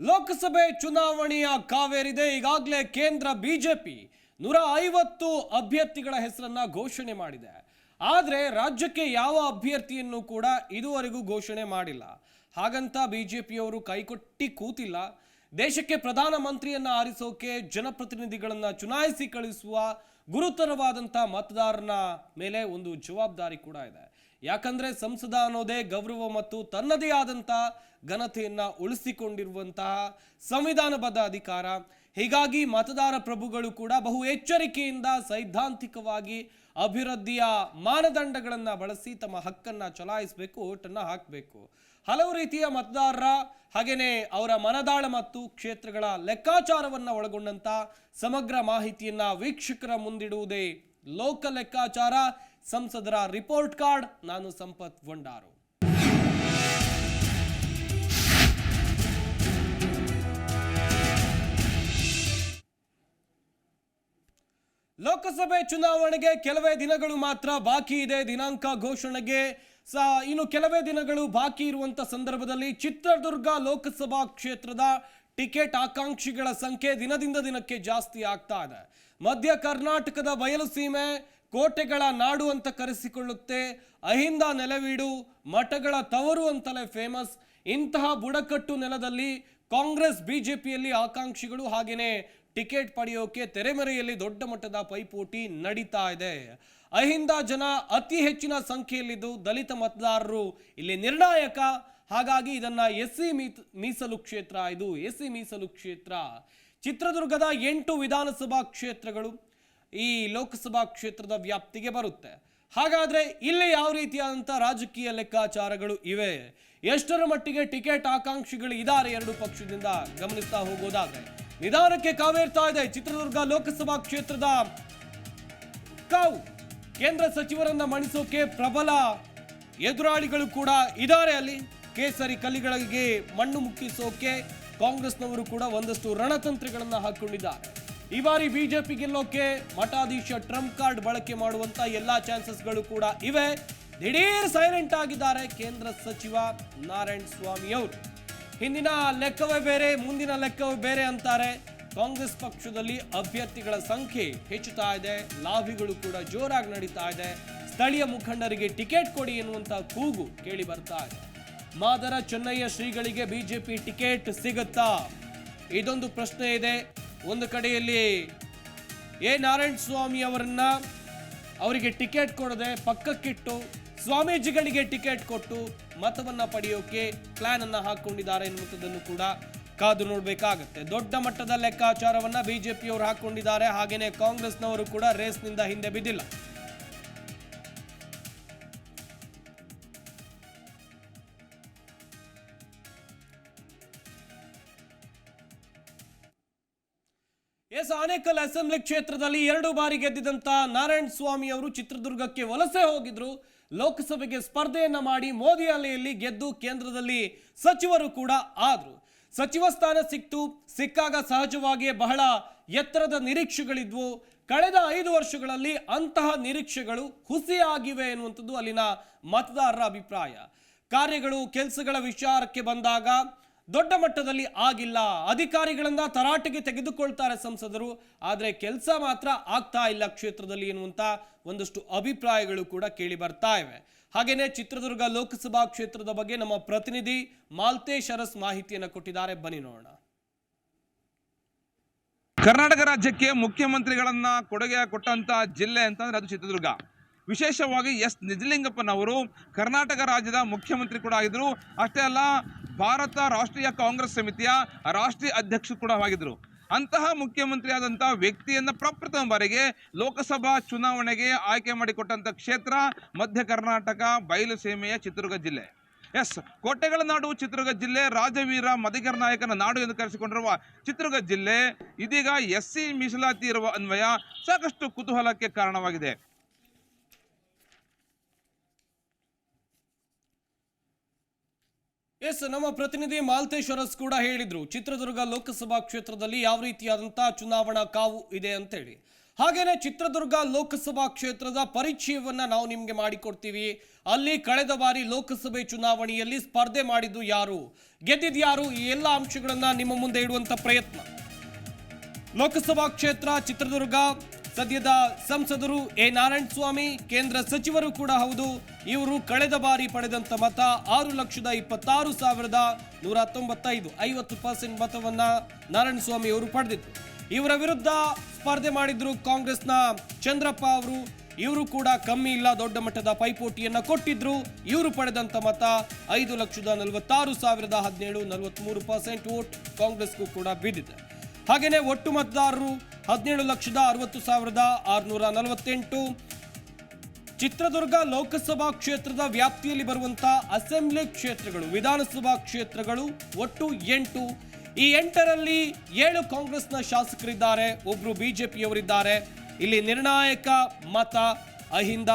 ಲೋಕಸಭೆ ಚುನಾವಣೆಯ ಕಾವೇರಿದೆ. ಈಗಾಗಲೇ ಕೇಂದ್ರ ಬಿಜೆಪಿ ನೂರ ಐವತ್ತು ಅಭ್ಯರ್ಥಿಗಳ ಹೆಸರನ್ನ ಘೋಷಣೆ ಮಾಡಿದೆ. ಆದರೆ ರಾಜ್ಯಕ್ಕೆ ಯಾವ ಅಭ್ಯರ್ಥಿಯನ್ನು ಕೂಡ ಇದುವರೆಗೂ ಘೋಷಣೆ ಮಾಡಿಲ್ಲ. ಹಾಗಂತ ಬಿಜೆಪಿಯವರು ಕೈಕೊಟ್ಟಿ ಕೂತಿಲ್ಲ. ದೇಶಕ್ಕೆ ಪ್ರಧಾನಮಂತ್ರಿಯನ್ನ ಆರಿಸೋಕೆ ಜನಪ್ರತಿನಿಧಿಗಳನ್ನ ಚುನಾಯಿಸಿ ಕಳಿಸುವ ಗುರುತರವಾದಂಥ ಮತದಾರನ ಮೇಲೆ ಒಂದು ಜವಾಬ್ದಾರಿ ಕೂಡ ಇದೆ. ಯಾಕಂದ್ರೆ ಸಂಸದ ಅನ್ನೋದೇ ಗೌರವ ಮತ್ತು ತನ್ನದೇ ಆದಂಥ ಘನತೆಯನ್ನು ಉಳಿಸಿಕೊಂಡಿರುವಂತಹ ಸಂವಿಧಾನಬದ್ಧ ಅಧಿಕಾರ. ಹೀಗಾಗಿ ಮತದಾರ ಪ್ರಭುಗಳು ಕೂಡ ಬಹು ಎಚ್ಚರಿಕೆಯಿಂದ ಸೈದ್ಧಾಂತಿಕವಾಗಿ ಅಭಿವೃದ್ಧಿಯ ಮಾನದಂಡಗಳನ್ನು ಬಳಸಿ ತಮ್ಮ ಹಕ್ಕನ್ನ ಚಲಾಯಿಸಬೇಕು ಓಟನ್ನ ಹಾಕಬೇಕು. ಹಲವು ರೀತಿಯ ಮತದಾರರ ಹಾಗೆಯೇ ಅವರ ಮನದಾಳ ಮತ್ತು ಕ್ಷೇತ್ರಗಳ ಲೆಕ್ಕಾಚಾರವನ್ನ ಒಳಗೊಂಡಂತ ಸಮಗ್ರ ಮಾಹಿತಿಯನ್ನ ವೀಕ್ಷಕರ ಮುಂದಿಡುವುದೇ ಲೋಕ ಲೆಕ್ಕಾಚಾರ. ಸಂಸದರ ರಿಪೋರ್ಟ್ ಕಾರ್ಡ್ ನಾನು ಸಂಪತ್ ಗೊಂಡಾರು ಲೋಕಸಭೆ ಚುನಾವಣೆಗೆ ಕೆಲವೇ ದಿನಗಳು ಮಾತ್ರ ಬಾಕಿ ಇದೆ. ದಿನಾಂಕ ಘೋಷಣೆಗೆ ಇನ್ನು ಕೆಲವೇ ದಿನಗಳು ಬಾಕಿ ಇರುವಂತ ಸಂದರ್ಭದಲ್ಲಿ ಚಿತ್ರದುರ್ಗ ಲೋಕಸಭಾ ಕ್ಷೇತ್ರದ ಟಿಕೆಟ್ ಆಕಾಂಕ್ಷಿಗಳ ಸಂಖ್ಯೆ ದಿನದಿಂದ ದಿನಕ್ಕೆ ಜಾಸ್ತಿ ಆಗ್ತಾ ಇದೆ. ಮಧ್ಯ ಕರ್ನಾಟಕದ ಬಯಲು ಸೀಮೆ ಕೋಟೆಗಳ ನಾಡು ಅಂತ ಕರೆಸಿಕೊಳ್ಳುತ್ತೆ. ಅಹಿಂದ ನೆಲವೀಡು, ಮಠಗಳ ತವರು ಅಂತಲೇ ಫೇಮಸ್ ಇಂತಹ ಬುಡಕಟ್ಟು ನೆಲದಲ್ಲಿ ಕಾಂಗ್ರೆಸ್, ಬಿಜೆಪಿಯಲ್ಲಿ ಆಕಾಂಕ್ಷಿಗಳು ಹಾಗೆಯೇ ಟಿಕೆಟ್ ಪಡೆಯೋಕೆ ತೆರೆಮರೆಯಲ್ಲಿ ದೊಡ್ಡ ಮಟ್ಟದ ಪೈಪೋಟಿ ನಡೀತಾ ಇದೆ. ಅಹಿಂದ ಜನ ಅತಿ ಹೆಚ್ಚಿನ ಸಂಖ್ಯೆಯಲ್ಲಿದ್ದು ದಲಿತ ಮತದಾರರು ಇಲ್ಲಿ ನಿರ್ಣಾಯಕ. ಹಾಗಾಗಿ ಇದನ್ನ ಎಸ್ ಸಿ ಮೀಸಲು ಕ್ಷೇತ್ರ ಇದು ಎಸ್ ಸಿ ಮೀಸಲು ಕ್ಷೇತ್ರ. ಚಿತ್ರದುರ್ಗದ ಎಂಟು ವಿಧಾನಸಭಾ ಕ್ಷೇತ್ರಗಳು. ಈ ಲೋಕಸಭಾ ಕ್ಷೇತ್ರದ ವ್ಯಾಪ್ತಿಗೆ ಬರುತ್ತೆ. ಹಾಗಾದ್ರೆ ಇಲ್ಲಿ ಯಾವ ರೀತಿಯಾದಂಥ ರಾಜಕೀಯ ಲೆಕ್ಕಾಚಾರಗಳು ಇವೆ? ಎಷ್ಟರ ಮಟ್ಟಿಗೆ ಟಿಕೆಟ್ ಆಕಾಂಕ್ಷಿಗಳು ಇದ್ದಾರೆ ಎರಡು ಪಕ್ಷದಿಂದ ಗಮನಿಸ್ತಾ ಹೋಗೋದಾದ್ರೆ? ನಿಧಾನಕ್ಕೆ ಕಾವೇರ್ತಾ ಇದೆ ಚಿತ್ರದುರ್ಗ ಲೋಕಸಭಾ ಕ್ಷೇತ್ರದ ಕಾವು. ಕೇಂದ್ರ ಸಚಿವರನ್ನ ಮಣಿಸೋಕೆ ಪ್ರಬಲ ಎದುರಾಳಿಗಳು ಕೂಡ ಇದ್ದಾರೆ ಅಲ್ಲಿ. ಕೇಸರಿ ಕಲ್ಲಿಗಳಿಗೆ ಮಣ್ಣು ಮುಕ್ಕಿಸೋಕೆ ಕಾಂಗ್ರೆಸ್ನವರು ಕೂಡ ಒಂದಷ್ಟು ರಣತಂತ್ರಗಳನ್ನು ಹಾಕೊಂಡಿದ್ದಾರೆ. ಈ ಬಾರಿ ಬಿಜೆಪಿ ಗೆಲ್ಲೋಕೆ ಮಠಾಧೀಶ ಟ್ರಂಪ್ ಕಾರ್ಡ್ ಬಳಕೆ ಮಾಡುವಂತ ಎಲ್ಲಾ ಚಾನ್ಸಸ್ಗಳು ಕೂಡ ಇವೆ. ದಿಢೀರ್ ಸೈಲೆಂಟ್ ಆಗಿದ್ದಾರೆ ಕೇಂದ್ರ ಸಚಿವ ನಾರಾಯಣ ಸ್ವಾಮಿ ಅವರು. ಹಿಂದಿನ ಲೆಕ್ಕವೇ ಬೇರೆ, ಮುಂದಿನ ಲೆಕ್ಕವೇ ಬೇರೆ ಅಂತಾರೆ. ಕಾಂಗ್ರೆಸ್ ಪಕ್ಷದಲ್ಲಿ ಅಭ್ಯರ್ಥಿಗಳ ಸಂಖ್ಯೆ ಹೆಚ್ಚುತ್ತಾ ಇದೆ, ಲಾಭಿಗಳು ಕೂಡ ಜೋರಾಗಿ ನಡೀತಾ ಇದೆ. ಸ್ಥಳೀಯ ಮುಖಂಡರಿಗೆ ಟಿಕೆಟ್ ಕೊಡಿ ಎನ್ನುವಂತ ಕೂಗು ಕೇಳಿ ಬರ್ತಾ ಇದೆ. ಮಾದರ ಚೆನ್ನಯ್ಯ ಶ್ರೀಗಳಿಗೆ ಬಿಜೆಪಿ ಟಿಕೆಟ್ ಸಿಗುತ್ತಾ? ಇದೊಂದು ಪ್ರಶ್ನೆ ಇದೆ. ಒಂದು ಕಡೆಯಲ್ಲಿ ಎ ನಾರಾಯಣ ಸ್ವಾಮಿ ಅವರನ್ನ ಅವರಿಗೆ ಟಿಕೆಟ್ ಕೊಡದೆ ಪಕ್ಕಕ್ಕಿಟ್ಟು ಸ್ವಾಮೀಜಿಗಳಿಗೆ ಟಿಕೆಟ್ ಕೊಟ್ಟು ಮತವನ್ನ ಪಡೆಯೋಕೆ ಪ್ಲಾನ್ ಅನ್ನ ಹಾಕೊಂಡಿದ್ದಾರೆ ಎನ್ನುವಂಥದ್ದನ್ನು ಕೂಡ ಕಾದು ನೋಡಬೇಕಾಗುತ್ತೆ. ದೊಡ್ಡ ಮಟ್ಟದ ಲೆಕ್ಕಾಚಾರವನ್ನ ಬಿಜೆಪಿಯವರು ಹಾಕೊಂಡಿದ್ದಾರೆ. ಹಾಗೇನೆ ಕಾಂಗ್ರೆಸ್ನವರು ಕೂಡ ರೇಸ್ನಿಂದ ಹಿಂದೆ ಬಿದ್ದಿಲ್ಲ. ಎಸ್ ಆನೇಕಲ್ ಅಸೆಂಬ್ಲಿ ಕ್ಷೇತ್ರದಲ್ಲಿ ಎರಡು ಬಾರಿ ಗೆದ್ದಿದಂತ ನಾರಾಯಣ ಸ್ವಾಮಿ ಅವರು ಚಿತ್ರದುರ್ಗಕ್ಕೆ ವಲಸೆ ಹೋಗಿದ್ರು. ಲೋಕಸಭೆಗೆ ಸ್ಪರ್ಧೆಯನ್ನ ಮಾಡಿ ಮೋದಿ ಅಲೆಯಲ್ಲಿ ಗೆದ್ದು ಕೇಂದ್ರದಲ್ಲಿ ಸಚಿವರು ಕೂಡ ಆದ್ರು. ಸಚಿವ ಸ್ಥಾನ ಸಿಕ್ತು. ಸಿಕ್ಕಾಗ ಸಹಜವಾಗಿಯೇ ಬಹಳ ಎತ್ತರದ ನಿರೀಕ್ಷೆಗಳಿದ್ವು. ಕಳೆದ ಐದು ವರ್ಷಗಳಲ್ಲಿ ಅಂತಹ ನಿರೀಕ್ಷೆಗಳು ಹುಸಿಯಾಗಿವೆ ಎನ್ನುವಂಥದ್ದು ಅಲ್ಲಿನ ಮತದಾರರ ಅಭಿಪ್ರಾಯ. ಕಾರ್ಯಗಳು, ಕೆಲಸಗಳ ವಿಚಾರಕ್ಕೆ ಬಂದಾಗ ದೊಡ್ಡ ಮಟ್ಟದಲ್ಲಿ ಆಗಿಲ್ಲ. ಅಧಿಕಾರಿಗಳನ್ನ ತರಾಟೆಗೆ ತೆಗೆದುಕೊಳ್ತಾರೆ ಸಂಸದರು. ಆದರೆ ಕೆಲಸ ಮಾತ್ರ ಆಗ್ತಾ ಇಲ್ಲ ಕ್ಷೇತ್ರದಲ್ಲಿ ಎನ್ನುವಂತ ಒಂದಷ್ಟು ಅಭಿಪ್ರಾಯಗಳು ಕೂಡ ಕೇಳಿ ಬರ್ತಾ ಇವೆ. ಹಾಗೇನೆ ಚಿತ್ರದುರ್ಗ ಲೋಕಸಭಾ ಕ್ಷೇತ್ರದ ಬಗ್ಗೆ ನಮ್ಮ ಪ್ರತಿನಿಧಿ ಮಾಲ್ತೇಶ್ ಅರಸ್ ಮಾಹಿತಿಯನ್ನು ಕೊಟ್ಟಿದ್ದಾರೆ. ಬನ್ನಿ ನೋಡೋಣ. ಕರ್ನಾಟಕ ರಾಜ್ಯಕ್ಕೆ ಮುಖ್ಯಮಂತ್ರಿಗಳನ್ನ ಕೊಡುಗೆ ಕೊಟ್ಟಂತ ಜಿಲ್ಲೆ ಅಂತಂದ್ರೆ ಅದು ಚಿತ್ರದುರ್ಗ. ವಿಶೇಷವಾಗಿ ಎಸ್ ನಿಜಲಿಂಗಪ್ಪನವರು ಕರ್ನಾಟಕ ರಾಜ್ಯದ ಮುಖ್ಯಮಂತ್ರಿ ಕೂಡ ಆಗಿದ್ರು. ಅಷ್ಟೇ ಅಲ್ಲ ಭಾರತ ರಾಷ್ಟ್ರೀಯ ಕಾಂಗ್ರೆಸ್ ಸಮಿತಿಯ ರಾಷ್ಟ್ರೀಯ ಅಧ್ಯಕ್ಷರು ಕೂಡ ಆಗಿದ್ರು ಅಂತಹ ಮುಖ್ಯಮಂತ್ರಿ ವ್ಯಕ್ತಿಯನ್ನು ವ್ಯಕ್ತಿಯನ್ನ ಪ್ರಪ್ರಥಮ ಬಾರಿಗೆ ಲೋಕಸಭಾ ಚುನಾವಣೆಗೆ ಆಯ್ಕೆ ಮಾಡಿಕೊಟ್ಟಂಥ ಕ್ಷೇತ್ರ ಮಧ್ಯ ಕರ್ನಾಟಕ ಬಯಲು ಸೀಮೆಯ ಚಿತ್ರದುರ್ಗ ಜಿಲ್ಲೆ. ಎಸ್ ಕೋಟೆಗಳ ನಾಡು ಚಿತ್ರದುರ್ಗ ಜಿಲ್ಲೆ ರಾಜವೀರ ಮದಿಗರ ನಾಯಕನ ನಾಡು ಎಂದು ಕರೆಸಿಕೊಂಡಿರುವ ಚಿತ್ರದುರ್ಗ ಜಿಲ್ಲೆ ಇದೀಗ ಎಸ್ ಸಿ ಮೀಸಲಾತಿ ಇರುವ ಅನ್ವಯ ಸಾಕಷ್ಟು ಕುತೂಹಲಕ್ಕೆ ಕಾರಣವಾಗಿದೆ. ಎಸ್, ನಮ್ಮ ಪ್ರತಿನಿಧಿ ಮಾಲ್ತೇಶ್ವರಸ್ ಕೂಡ ಹೇಳಿದ್ರು, ಚಿತ್ರದುರ್ಗ ಲೋಕಸಭಾ ಕ್ಷೇತ್ರದಲ್ಲಿ ಯಾವ ರೀತಿಯಾದಂತಹ ಚುನಾವಣಾ ಕಾವು ಇದೆ ಅಂತ ಹೇಳಿ ಹಾಗೇನೆ ಚಿತ್ರದುರ್ಗ ಲೋಕಸಭಾ ಕ್ಷೇತ್ರದ ಪರಿಚಯವನ್ನ ನಾವು ನಿಮಗೆ ಮಾಡಿಕೊಡ್ತೀವಿ. ಅಲ್ಲಿ ಕಳೆದ ಬಾರಿ ಲೋಕಸಭೆ ಚುನಾವಣೆಯಲ್ಲಿ ಸ್ಪರ್ಧೆ ಮಾಡಿದ್ದು ಯಾರು? ಗೆದ್ದಿದ್ಯಾರು ಈ ಎಲ್ಲ ಅಂಶಗಳನ್ನ ನಿಮ್ಮ ಮುಂದೆ ಇಡುವಂತ ಪ್ರಯತ್ನ. ಲೋಕಸಭಾ ಕ್ಷೇತ್ರ, ಚಿತ್ರದುರ್ಗ, ಸದ್ಯದ ಸಂಸದರು ಎ. ನಾರಾಯಣ ಸ್ವಾಮಿ ಕೇಂದ್ರ ಸಚಿವರು ಕೂಡ ಹೌದು. ಇವರು ಕಳೆದ ಬಾರಿ ಪಡೆದಂತ ಮತ ಆರು ಲಕ್ಷದ ಇಪ್ಪತ್ತಾರು ಸಾವಿರದ ನೂರ ತೊಂಬತ್ತೈದು. ಐವತ್ತು ಪರ್ಸೆಂಟ್ ಮತವನ್ನ ನಾರಾಯಣ ಸ್ವಾಮಿ ಅವರು ಪಡೆದಿದ್ದರು ಇವರ ವಿರುದ್ಧ ಸ್ಪರ್ಧೆ ಮಾಡಿದ್ರು ಕಾಂಗ್ರೆಸ್ನ ಚಂದ್ರಪ್ಪ ಅವರು. ಇವರು ಕೂಡ ಕಮ್ಮಿ ಇಲ್ಲ, ದೊಡ್ಡ ಮಟ್ಟದ ಪೈಪೋಟಿಯನ್ನ ಕೊಟ್ಟಿದ್ರು. ಇವರು ಪಡೆದಂತ ಮತ ಐದು ಲಕ್ಷದ ನಲವತ್ತಾರು ಸಾವಿರದ ಹದಿನೇಳು ನಲವತ್ಮೂರು ಪರ್ಸೆಂಟ್ ವೋಟ್ ಕಾಂಗ್ರೆಸ್ಗೂ ಕೂಡ ಬಿದ್ದಿದೆ. ಹಾಗೆಯೇ ಒಟ್ಟು ಮತದಾರರು ಹದಿನೇಳು ಲಕ್ಷದ ಅರವತ್ತು ಸಾವಿರದ ಆರುನೂರ ನಲವತ್ತೆಂಟು. ಚಿತ್ರದುರ್ಗ ಲೋಕಸಭಾ ಕ್ಷೇತ್ರದ ವ್ಯಾಪ್ತಿಯಲ್ಲಿ ಬರುವಂತಹ ಅಸೆಂಬ್ಲಿ ಕ್ಷೇತ್ರಗಳು, ವಿಧಾನಸಭಾ ಕ್ಷೇತ್ರಗಳು ಒಟ್ಟು ಎಂಟು. ಈ ಎಂಟರಲ್ಲಿ ಏಳು ಕಾಂಗ್ರೆಸ್ನ ಶಾಸಕರಿದ್ದಾರೆ, ಒಬ್ರು ಬಿಜೆಪಿಯವರಿದ್ದಾರೆ. ಇಲ್ಲಿ ನಿರ್ಣಾಯಕ ಮತ Ahinda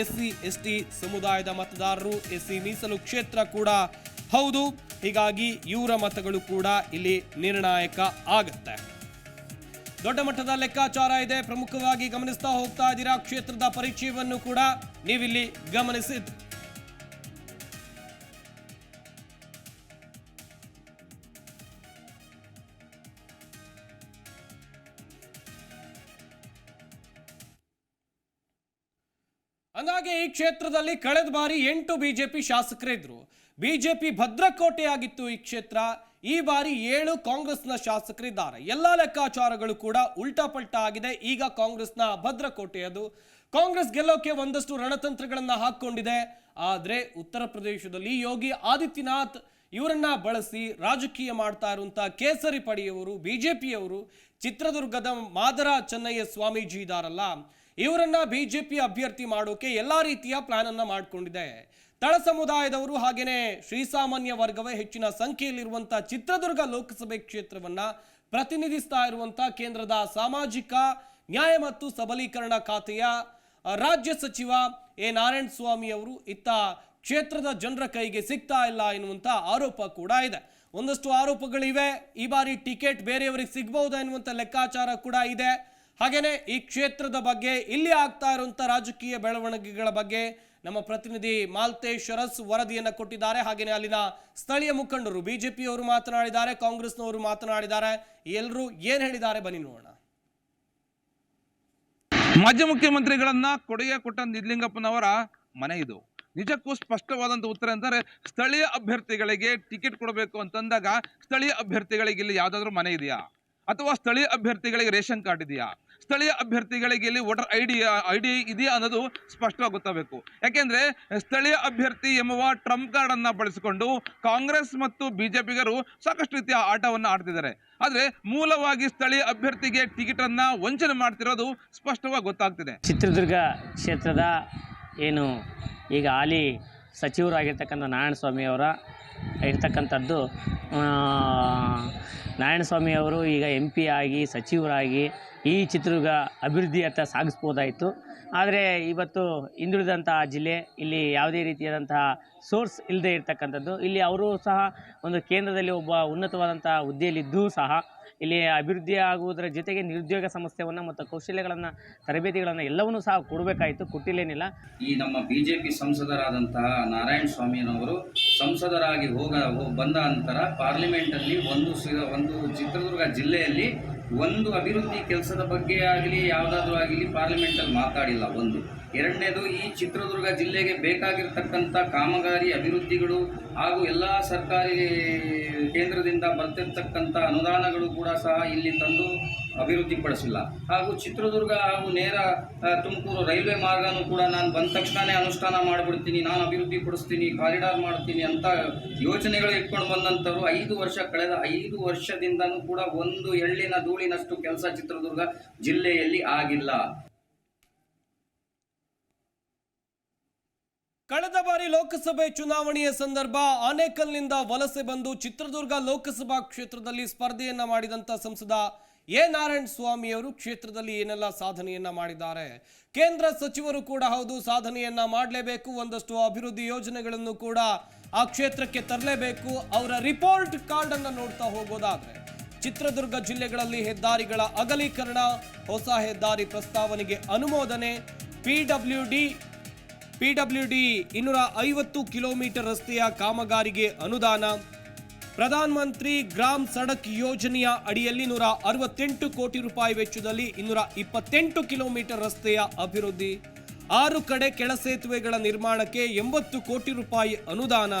S C S T ಸಮುದಾಯದ ಮತದಾರರು ಎಸ್ ಸಿ ಮೀಸಲು ಕ್ಷೇತ್ರ ಕೂಡ ಹೌದು, ಹೀಗಾಗಿ ಇವರ ಮತಗಳು ಕೂಡ ಇಲ್ಲಿ ನಿರ್ಣಾಯಕ ಆಗುತ್ತೆ. ದೊಡ್ಡ ಮಟ್ಟದ ಲೆಕ್ಕಾಚಾರ ಇದೆ. ಪ್ರಮುಖವಾಗಿ ಗಮನಿಸ್ತಾ ಹೋಗ್ತಾ ಇದ್ದೀರಾ ಕ್ಷೇತ್ರದ ಪರಿಚಯವನ್ನು ಕೂಡ ನೀವಿಲ್ಲಿ ಗಮನಿಸಿ. ಹಂಗಾಗಿ ಈ ಕ್ಷೇತ್ರದಲ್ಲಿ ಕಳೆದ ಬಾರಿ ಎಂಟು ಬಿಜೆಪಿ ಶಾಸಕರಿದ್ರು. ಬಿಜೆಪಿ ಭದ್ರಕೋಟೆಯಾಗಿತ್ತು ಈ ಕ್ಷೇತ್ರ. ಈ ಬಾರಿ ಏಳು ಕಾಂಗ್ರೆಸ್ನ ಶಾಸಕರಿದ್ದಾರೆ. ಎಲ್ಲ ಲೆಕ್ಕಾಚಾರಗಳು ಕೂಡ ಉಲ್ಟಾ ಪಲ್ಟಾ ಆಗಿದೆ. ಈಗ ಕಾಂಗ್ರೆಸ್ನ ಭದ್ರಕೋಟೆ ಅದು ಕಾಂಗ್ರೆಸ್ ಗೆಲ್ಲೋಕೆ ಒಂದಷ್ಟು ರಣತಂತ್ರಗಳನ್ನ ಹಾಕೊಂಡಿದೆ ಆದ್ರೆ ಉತ್ತರ ಪ್ರದೇಶದಲ್ಲಿ ಯೋಗಿ ಆದಿತ್ಯನಾಥ್ ಇವರನ್ನ ಬಳಸಿ ರಾಜಕೀಯ ಮಾಡ್ತಾ ಇರುವಂತಹ ಕೇಸರಿ ಪಡೆಯವರು ಬಿಜೆಪಿಯವರು, ಚಿತ್ರದುರ್ಗದ ಮಾದರ ಚೆನ್ನಯ್ಯ ಸ್ವಾಮೀಜಿ ಇದಾರಲ್ಲ, ಇವರನ್ನ ಬಿಜೆಪಿ ಅಭ್ಯರ್ಥಿ ಮಾಡೋಕೆ ಎಲ್ಲಾ ರೀತಿಯ ಪ್ಲಾನ್ ಅನ್ನ ಮಾಡಿಕೊಂಡಿದೆ. ತಳ ಸಮುದಾಯದವರು ಹಾಗೇನೆ ಶ್ರೀಸಾಮಾನ್ಯ ವರ್ಗವೇ ಹೆಚ್ಚಿನ ಸಂಖ್ಯೆಯಲ್ಲಿರುವಂಥ ಚಿತ್ರದುರ್ಗ ಲೋಕಸಭೆ ಕ್ಷೇತ್ರವನ್ನ ಪ್ರತಿನಿಧಿಸ್ತಾ ಇರುವಂಥ ಕೇಂದ್ರದ ಸಾಮಾಜಿಕ ನ್ಯಾಯ ಮತ್ತು ಸಬಲೀಕರಣ ಖಾತೆಯ ರಾಜ್ಯ ಸಚಿವ ಎ. ನಾರಾಯಣ ಸ್ವಾಮಿ ಅವರು ಇತ್ತ ಕ್ಷೇತ್ರದ ಜನರ ಕೈಗೆ ಸಿಗ್ತಾ ಇಲ್ಲ ಎನ್ನುವಂಥ ಆರೋಪ ಕೂಡ ಇದೆ. ಒಂದಷ್ಟು ಆರೋಪಗಳಿವೆ. ಈ ಬಾರಿ ಟಿಕೆಟ್ ಬೇರೆಯವರಿಗೆ ಸಿಗ್ಬಹುದಾ ಎನ್ನುವಂಥ ಲೆಕ್ಕಾಚಾರ ಕೂಡ ಇದೆ. ಹಾಗೆಯೇ ಈ ಕ್ಷೇತ್ರದ ಬಗ್ಗೆ ಇಲ್ಲಿ ಆಗ್ತಾ ಇರುವಂಥ ರಾಜಕೀಯ ಬೆಳವಣಿಗೆಗಳ ಬಗ್ಗೆ ನಮ್ಮ ಪ್ರತಿನಿಧಿ ಮಾಲ್ತೇಶ್ ಶರಸ್ ವರದಿಯನ್ನ ಕೊಟ್ಟಿದ್ದಾರೆ. ಹಾಗೆಯೇ ಅಲ್ಲಿನ ಸ್ಥಳೀಯ ಮುಖಂಡರು, ಬಿಜೆಪಿಯವರು ಮಾತನಾಡಿದ್ದಾರೆ, ಕಾಂಗ್ರೆಸ್ನವರು ಮಾತನಾಡಿದ್ದಾರೆ. ಎಲ್ಲರೂ ಏನು ಹೇಳಿದ್ದಾರೆ? ಬನ್ನಿ ನೋಡೋಣ. ಮಾಜಿ ಮುಖ್ಯಮಂತ್ರಿಗಳನ್ನ ಕೊಡುಗೆ ಕೊಟ್ಟ ನಿಜಲಿಂಗಪ್ಪನವರ ಮನೆ ಇದು. ನಿಜಕ್ಕೂ ಸ್ಪಷ್ಟವಾದಂತ ಉತ್ತರ ಎಂದರೆ, ಸ್ಥಳೀಯ ಅಭ್ಯರ್ಥಿಗಳಿಗೆ ಟಿಕೆಟ್ ಕೊಡಬೇಕು ಅಂತಂದಾಗ, ಸ್ಥಳೀಯ ಅಭ್ಯರ್ಥಿಗಳಿಗೆ ಇಲ್ಲಿ ಯಾವ್ದಾದ್ರು ಮನೆ ಇದೆಯಾ? ಅಥವಾ ಸ್ಥಳೀಯ ಅಭ್ಯರ್ಥಿಗಳಿಗೆ ರೇಷನ್ ಕಾರ್ಡ್ ಇದೆಯಾ? ಸ್ಥಳೀಯ ಅಭ್ಯರ್ಥಿಗಳಿಗೆ ಇಲ್ಲಿ voter I D I D ಇದೆಯಾ ಅನ್ನೋದು ಸ್ಪಷ್ಟವಾಗಿ ಗೊತ್ತಾಗಬೇಕು ಯಾಕೆಂದ್ರೆ ಸ್ಥಳೀಯ ಅಭ್ಯರ್ಥಿ ಎಂಬುವ ಟ್ರಂಪ್ ಕಾರ್ಡ್ ಅನ್ನ ಬಳಸಿಕೊಂಡು ಕಾಂಗ್ರೆಸ್ ಮತ್ತು ಬಿಜೆಪಿಗರು ಸಾಕಷ್ಟು ರೀತಿಯ ಆಟವನ್ನು ಆಡ್ತಿದ್ದಾರೆ. ಆದ್ರೆ ಮೂಲವಾಗಿ ಸ್ಥಳೀಯ ಅಭ್ಯರ್ಥಿಗೆ ಟಿಕೆಟ್ ಅನ್ನ ವಂಚನೆ ಮಾಡ್ತಿರೋದು ಸ್ಪಷ್ಟವಾಗಿ ಗೊತ್ತಾಗ್ತಿದೆ. ಚಿತ್ರದುರ್ಗ ಕ್ಷೇತ್ರದ ಏನು ಈಗ ಹಾಲಿ ಸಚಿವರಾಗಿರ್ತಕ್ಕಂಥ ನಾರಾಯಣಸ್ವಾಮಿ ಅವರ ಇರ್ತಕ್ಕಂಥದ್ದು. ಆ, ನಾರಾಯಣಸ್ವಾಮಿ ಅವರು ಈಗ ಎಂ ಪಿ ಆಗಿ ಸಚಿವರಾಗಿ ಈ ಚಿತ್ರದುರ್ಗ ಅಭಿವೃದ್ಧಿಯತ್ತ ಸಾಗಿಸ್ಬೋದಾಯಿತು. ಆದರೆ ಇವತ್ತು ಹಿಂದುಳಿದಂತಹ ಜಿಲ್ಲೆ ಇಲ್ಲಿ ಯಾವುದೇ ರೀತಿಯಾದಂತಹ ಸೋರ್ಸ್ ಇಲ್ಲದೆ ಇರತಕ್ಕಂಥದ್ದು. ಇಲ್ಲಿ ಅವರು ಸಹ ಒಂದು ಕೇಂದ್ರದಲ್ಲಿ ಒಬ್ಬ ಉನ್ನತವಾದಂಥ ಹುದ್ದೆಯಲ್ಲಿದ್ದೂ ಸಹ ಇಲ್ಲಿ ಅಭಿವೃದ್ಧಿ ಆಗುವುದರ ಜೊತೆಗೆ ನಿರುದ್ಯೋಗ ಸಮಸ್ಯೆಯನ್ನು ಮತ್ತು ಕೌಶಲ್ಯಗಳನ್ನು, ತರಬೇತಿಗಳನ್ನು ಎಲ್ಲವನ್ನೂ ಸಹ ಕೊಡಬೇಕಾಯಿತು, ಕೊಟ್ಟಿಲ್ಲೇನಿಲ್ಲ. ಈ ನಮ್ಮ ಬಿಜೆಪಿ ಸಂಸದರಾದಂತಹ ನಾರಾಯಣ ಸ್ವಾಮಿಯವರು ಸಂಸದರಾಗಿ ಹೋಗ ಬಂದ ನಂತರ ಪಾರ್ಲಿಮೆಂಟಲ್ಲಿ ಒಂದು ಒಂದು ಚಿತ್ರದುರ್ಗ ಜಿಲ್ಲೆಯಲ್ಲಿ ಒಂದು ಅಭಿವೃದ್ಧಿ ಕೆಲಸದ ಬಗ್ಗೆ ಆಗಲಿ, ಯಾವುದಾದ್ರೂ ಆಗಲಿ ಪಾರ್ಲಿಮೆಂಟಲ್ಲಿ ಮಾತಾಡಿಲ್ಲ ಒಂದು. ಎರಡನೇದು ಈ ಚಿತ್ರದುರ್ಗ ಜಿಲ್ಲೆಗೆ ಬೇಕಾಗಿರ್ತಕ್ಕಂಥ ಕಾಮಗಾರಿ ಅಭಿವೃದ್ಧಿಗಳು ಹಾಗೂ ಎಲ್ಲ ಸರ್ಕಾರಿ ಕೇಂದ್ರದಿಂದ ಬರ್ತಿರ್ತಕ್ಕಂಥ ಅನುದಾನಗಳು ಕೂಡ ಸಹ ಇಲ್ಲಿ ತಂದು ಅಭಿವೃದ್ಧಿಪಡಿಸಿಲ್ಲ. ಹಾಗೂ ಚಿತ್ರದುರ್ಗ ಹಾಗೂ ನೇರ ತುಮಕೂರು ರೈಲ್ವೆ ಮಾರ್ಗನೂ ಕೂಡ ನಾನು ಬಂದ ತಕ್ಷಣವೇ ಅನುಷ್ಠಾನ ಮಾಡಿಬಿಡ್ತೀನಿ, ನಾನು ಅಭಿವೃದ್ಧಿ ಪಡಿಸ್ತೀನಿ ಕಾರಿಡಾರ್ ಮಾಡ್ತೀನಿ ಅಂತ ಯೋಜನೆಗಳು ಇಟ್ಕೊಂಡು ಬಂದಂಥವ್ರು ಐದು ವರ್ಷ ಕಳೆದ ಐದು ವರ್ಷದಿಂದನೂ ಕೂಡ ಒಂದು ಎಳ್ಳಿನ ಧೂಳಿನಷ್ಟು ಕೆಲಸ ಚಿತ್ರದುರ್ಗ ಜಿಲ್ಲೆಯಲ್ಲಿ ಆಗಿಲ್ಲ. ಕಳೆದ ಬಾರಿ ಲೋಕಸಭೆ ಚುನಾವಣೆಯ ಸಂದರ್ಭ ಆನೇಕಲ್ನಿಂದ ವಲಸೆ ಬಂದು ಚಿತ್ರದುರ್ಗ ಲೋಕಸಭಾ ಕ್ಷೇತ್ರದಲ್ಲಿ ಸ್ಪರ್ಧೆಯನ್ನ ಮಾಡಿದಂತ ಸಂಸದ ಎ ನಾರಾಯಣ ಸ್ವಾಮಿ ಅವರು ಕ್ಷೇತ್ರದಲ್ಲಿ ಏನೆಲ್ಲ ಸಾಧನೆಯನ್ನ ಮಾಡಿದ್ದಾರೆ? ಕೇಂದ್ರ ಸಚಿವರು ಕೂಡ ಹೌದು, ಸಾಧನೆಯನ್ನ ಮಾಡಲೇಬೇಕು, ಒಂದಷ್ಟು ಅಭಿವೃದ್ಧಿ ಯೋಜನೆಗಳನ್ನು ಕೂಡ ಆ ಕ್ಷೇತ್ರಕ್ಕೆ ತರಲೇಬೇಕು. ಅವರ ರಿಪೋರ್ಟ್ ಕಾರ್ಡ್ ಅನ್ನು ನೋಡ್ತಾ ಹೋಗೋದಾದ್ರೆ, ಚಿತ್ರದುರ್ಗ ಜಿಲ್ಲೆಗಳಲ್ಲಿ ಹೆದ್ದಾರಿಗಳ ಅಗಲೀಕರಣ, ಹೊಸ ಹೆದ್ದಾರಿ ಪ್ರಸ್ತಾವನೆಗೆ ಅನುಮೋದನೆ ಪಿಡಬ್ಲ್ಯೂಡಿ ಪಿಡಬ್ಲ್ಯೂಡಿ ಇನ್ನೂರ ಐವತ್ತು ಕಿಲೋಮೀಟರ್ ರಸ್ತೆಯ ಕಾಮಗಾರಿಗೆ ಅನುದಾನ. ಪ್ರಧಾನ ಮಂತ್ರಿ ಗ್ರಾಮ್ ಸಡಕ್ ಯೋಜನೆಯ ಅಡಿಯಲ್ಲಿ ನೂರ ಅರವತ್ತೆಂಟು ಕೋಟಿ ರೂಪಾಯಿ ವೆಚ್ಚದಲ್ಲಿ ಇನ್ನೂರ ಇಪ್ಪತ್ತೆಂಟು ಕಿಲೋಮೀಟರ್ ರಸ್ತೆಯ ಅಭಿವೃದ್ಧಿ. ಆರು ಕಡೆ ಕೆಳ ಸೇತುವೆಗಳ ನಿರ್ಮಾಣಕ್ಕೆ ಎಂಬತ್ತು ಕೋಟಿ ರೂಪಾಯಿ ಅನುದಾನ.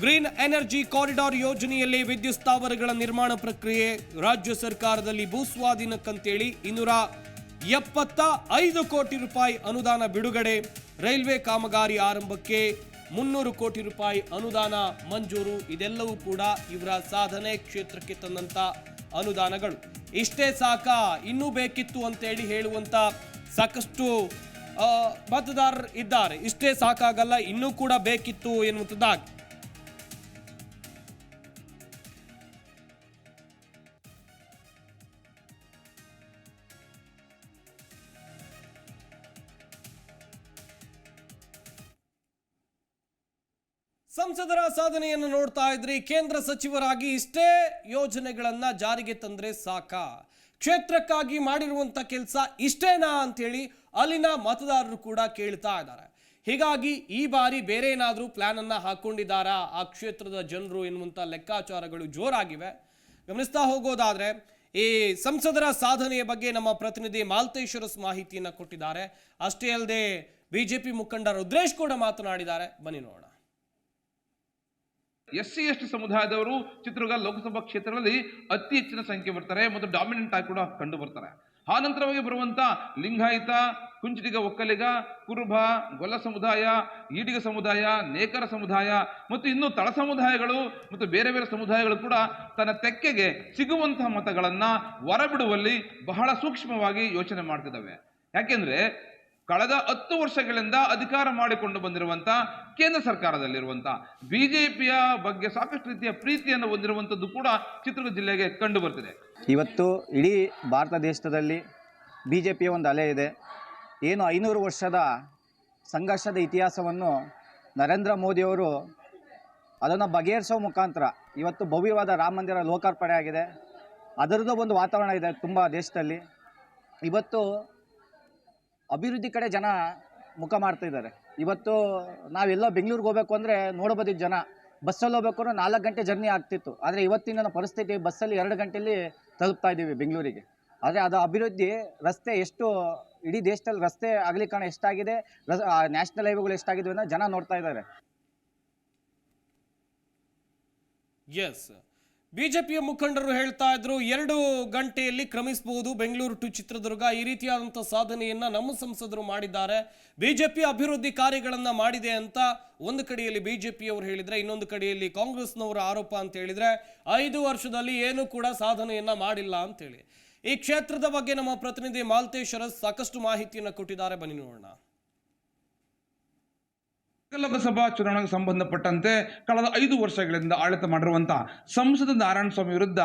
ಗ್ರೀನ್ ಎನರ್ಜಿ ಕಾರಿಡಾರ್ ಯೋಜನೆಯಲ್ಲಿ ವಿದ್ಯುತ್ ಸ್ಥಾವರಗಳ ನಿರ್ಮಾಣ ಪ್ರಕ್ರಿಯೆ. ರಾಜ್ಯ ಸರ್ಕಾರದಲ್ಲಿ ಭೂಸ್ವಾಧೀನಕ್ಕಂತೇಳಿ ಇನ್ನೂರ ಎಪ್ಪತ್ತ ಐದು ಕೋಟಿ ರೂಪಾಯಿ ಅನುದಾನ ಬಿಡುಗಡೆ. ರೈಲ್ವೆ ಕಾಮಗಾರಿ ಆರಂಭಕ್ಕೆ ಮುನ್ನೂರು ಕೋಟಿ ರೂಪಾಯಿ ಅನುದಾನ ಮಂಜೂರು. ಇದೆಲ್ಲವೂ ಕೂಡ ಇವರ ಸಾಧನೆ ಕ್ಷೇತ್ರಕ್ಕೆ ತಂದಂತ ಅನುದಾನಗಳು. ಇಷ್ಟೇ ಸಾಕ? ಇನ್ನೂ ಬೇಕಿತ್ತು ಅಂತೇಳಿ ಹೇಳುವಂತ ಸಾಕಷ್ಟು ಮತದಾರರು ಇದ್ದಾರೆ ಇಷ್ಟೇ ಸಾಕಾಗಲ್ಲ, ಇನ್ನೂ ಕೂಡ ಬೇಕಿತ್ತು ಎನ್ನುವಂಥದ್ದಾಗಿ. ಸಂಸದರ ಸಾಧನೆಯನ್ನು ನೋಡ್ತಾ ಇದ್ರಿ. ಕೇಂದ್ರ ಸಚಿವರಾಗಿ ಇಷ್ಟೇ ಯೋಜನೆಗಳನ್ನ ಜಾರಿಗೆ ತಂದ್ರೆ ಸಾಕ. ಕ್ಷೇತ್ರಕ್ಕಾಗಿ ಮಾಡಿರುವಂತ ಕೆಲಸ ಇಷ್ಟೇನಾ ಅಂತೇಳಿ ಅಲ್ಲಿನ ಮತದಾರರು ಕೂಡ ಕೇಳ್ತಾ ಇದ್ದಾರೆ. ಹೀಗಾಗಿ ಈ ಬಾರಿ ಬೇರೆ ಏನಾದರೂ ಪ್ಲಾನ್ ಅನ್ನ ಹಾಕೊಂಡಿದ್ದಾರಾ? ಆ ಕ್ಷೇತ್ರದ ಜನರು ಎನ್ನುವಂತ ಲೆಕ್ಕಾಚಾರಗಳು ಜೋರಾಗಿವೆ. ಗಮನಿಸ್ತಾ ಹೋಗೋದಾದ್ರೆ, ಈ ಸಂಸದರ ಸಾಧನೆಯ ಬಗ್ಗೆ ನಮ್ಮ ಪ್ರತಿನಿಧಿ ಮಾಲ್ತೇಶ್ವರಸ್ ಮಾಹಿತಿಯನ್ನ ಕೊಟ್ಟಿದ್ದಾರೆ. ಅಷ್ಟೇ ಅಲ್ಲದೆ, ಬಿಜೆಪಿ ಮುಖಂಡ ರುದ್ರೇಶ್ ಕೂಡ ಮಾತನಾಡಿದ್ದಾರೆ. ಬನ್ನಿ ನೋಡೋಣ. ಎಸ್ ಸಿ ಎಸ್ ಟಿ ಸಮುದಾಯದವರು ಚಿತ್ರದುರ್ಗ ಲೋಕಸಭಾ ಕ್ಷೇತ್ರಗಳಲ್ಲಿ ಅತಿ ಹೆಚ್ಚಿನ ಸಂಖ್ಯೆ ಬರ್ತಾರೆ ಮತ್ತು ಡಾಮಿನೆಂಟ್ ಆಗಿ ಕೂಡ ಕಂಡು ಬರ್ತಾರೆ. ಆ ನಂತರವಾಗಿ ಬರುವಂತ ಲಿಂಗಾಯತ, ಕುಂಚಿಟಿಗ ಒಕ್ಕಲಿಗ, ಕುರುಬ, ಗೊಲ್ಲ ಸಮುದಾಯ ಈಡಿಗ ಸಮುದಾಯ, ನೇಕರ ಸಮುದಾಯ ಮತ್ತು ಇನ್ನೂ ತಳ ಸಮುದಾಯಗಳು ಮತ್ತು ಬೇರೆ ಬೇರೆ ಸಮುದಾಯಗಳು ಕೂಡ ತನ್ನ ತೆಕ್ಕೆಗೆ ಸಿಗುವಂತಹ ಮತಗಳನ್ನ ಹೊರಬಿಡುವಲ್ಲಿ ಬಹಳ ಸೂಕ್ಷ್ಮವಾಗಿ ಯೋಚನೆ ಮಾಡ್ತಿದ್ದಾವೆ. ಯಾಕೆಂದ್ರೆ ಕಳೆದ ಹತ್ತು ವರ್ಷಗಳಿಂದ ಅಧಿಕಾರ ಮಾಡಿಕೊಂಡು ಬಂದಿರುವಂಥ ಕೇಂದ್ರ ಸರ್ಕಾರದಲ್ಲಿರುವಂತ ಬಿಜೆಪಿಯ ಬಗ್ಗೆ ಸಾಕಷ್ಟು ರೀತಿಯ ಪ್ರೀತಿಯನ್ನು ಹೊಂದಿರುವಂಥದ್ದು ಕೂಡ ಚಿತ್ರದುರ್ಗ ಜಿಲ್ಲೆಗೆ ಕಂಡು ಬರ್ತಿದೆ. ಇವತ್ತು ಇಡೀ ಭಾರತ ದೇಶದಲ್ಲಿ ಬಿ ಜೆ ಪಿಯ ಒಂದು ಅಲೆ ಇದೆ. ಏನು ಐನೂರು ವರ್ಷದ ಸಂಘರ್ಷದ ಇತಿಹಾಸವನ್ನು ನರೇಂದ್ರ ಮೋದಿಯವರು ಅದನ್ನು ಬಗೆಹರಿಸೋ ಮುಖಾಂತರ ಇವತ್ತು ಭವ್ಯವಾದ ರಾಮ ಮಂದಿರ ಲೋಕಾರ್ಪಣೆ ಆಗಿದೆ. ಅದರದ್ದು ಒಂದು ವಾತಾವರಣ ಇದೆ ತುಂಬ ದೇಶದಲ್ಲಿ. ಇವತ್ತು ಅಭಿವೃದ್ಧಿ ಕಡೆ ಜನ ಮುಖ ಮಾಡ್ತಾ ಇದ್ದಾರೆ. ಇವತ್ತು ನಾವೆಲ್ಲೋ ಬೆಂಗಳೂರಿಗೆ ಹೋಗ್ಬೇಕು ಅಂದರೆ ನೋಡ್ಬೋದಿತ್ತು ಜನ. ಬಸ್ಸಲ್ಲಿ ಹೋಗ್ಬೇಕು ಅಂದ್ರೆ ನಾಲ್ಕು ಗಂಟೆ ಜರ್ನಿ ಆಗ್ತಿತ್ತು. ಆದರೆ ಇವತ್ತಿನ ಪರಿಸ್ಥಿತಿ ಬಸ್ಸಲ್ಲಿ ಎರಡು ಗಂಟೆಯಲ್ಲಿ ತಲುಪ್ತಾ ಇದ್ದೀವಿ ಬೆಂಗಳೂರಿಗೆ. ಆದರೆ ಅದು ಅಭಿವೃದ್ಧಿ ರಸ್ತೆ ಎಷ್ಟು, ಇಡೀ ದೇಶದಲ್ಲಿ ರಸ್ತೆ ಅಗಲೀಕರಣ ಎಷ್ಟಾಗಿದೆ ನ್ಯಾಷನಲ್ ಹೈವೇಗಳು ಎಷ್ಟಾಗಿದೆ ಅನ್ನೋ ಜನ ನೋಡ್ತಾ ಇದ್ದಾರೆ. ಎಸ್ ಬಿಜೆಪಿಯ ಮುಖಂಡರು ಹೇಳ್ತಾ ಇದ್ರು, ಎರಡು ಗಂಟೆಯಲ್ಲಿ ಕ್ರಮಿಸಬಹುದು ಬೆಂಗಳೂರು ಟು ಚಿತ್ರದುರ್ಗ. ಈ ರೀತಿಯಾದಂಥ ಸಾಧನೆಯನ್ನ ನಮ್ಮ ಸಂಸದರು ಮಾಡಿದ್ದಾರೆ. ಬಿಜೆಪಿ ಅಭಿವೃದ್ಧಿ ಕಾರ್ಯಗಳನ್ನ ಮಾಡಿದೆ ಅಂತ ಒಂದು ಕಡೆಯಲ್ಲಿ ಬಿಜೆಪಿಯವರು ಹೇಳಿದ್ರೆ, ಇನ್ನೊಂದು ಕಡೆಯಲ್ಲಿ ಕಾಂಗ್ರೆಸ್ನವರ ಆರೋಪ ಅಂತ ಹೇಳಿದ್ರೆ, ಐದು ವರ್ಷದಲ್ಲಿ ಏನು ಕೂಡ ಸಾಧನೆಯನ್ನ ಮಾಡಿಲ್ಲ ಅಂತೇಳಿ ಈ ಕ್ಷೇತ್ರದ ಬಗ್ಗೆ ನಮ್ಮ ಪ್ರತಿನಿಧಿ ಮಾಲ್ತೇಶ್ವರ ಸಾಕಷ್ಟು ಮಾಹಿತಿಯನ್ನು ಕೊಟ್ಟಿದ್ದಾರೆ. ಬನ್ನಿ ನೋಡೋಣ. ಲೋಕಸಭಾ ಚುನಾವಣೆಗೆ ಸಂಬಂಧಪಟ್ಟಂತೆ ಕಳೆದ ಐದು ವರ್ಷಗಳಿಂದ ಆಡಳಿತ ಮಾಡಿರುವಂತಹ ಸಂಸದ ನಾರಾಯಣ ಸ್ವಾಮಿ ವಿರುದ್ಧ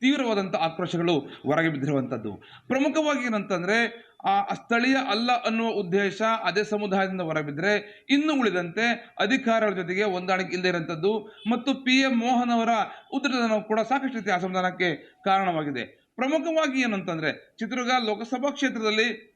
ತೀವ್ರವಾದಂಥ ಆಕ್ರೋಶಗಳು ಹೊರಗೆ ಬಿದ್ದಿರುವಂಥದ್ದು ಪ್ರಮುಖವಾಗಿ ಏನಂತಂದ್ರೆ, ಆ ಸ್ಥಳೀಯ ಅಲ್ಲ ಅನ್ನುವ ಉದ್ದೇಶ ಅದೇ ಸಮುದಾಯದಿಂದ ಹೊರಬಿದ್ರೆ ಇನ್ನು ಉಳಿದಂತೆ ಅಧಿಕಾರಗಳ ಜೊತೆಗೆ ಹೊಂದಾಣಿಕೆ ಇಲ್ಲದೆ ಇರುವಂಥದ್ದು ಮತ್ತು ಪಿ ಎಂ ಮೋಹನ್ ಅವರ ಉದ್ಧತನ ಕೂಡ ಸಾಕಷ್ಟು ರೀತಿಯ ಅಸಮಾಧಾನಕ್ಕೆ ಕಾರಣವಾಗಿದೆ. ಪ್ರಮುಖವಾಗಿ ಏನಂತಂದ್ರೆ, ಚಿತ್ರದುರ್ಗ ಲೋಕಸಭಾ ಕ್ಷೇತ್ರದಲ್ಲಿ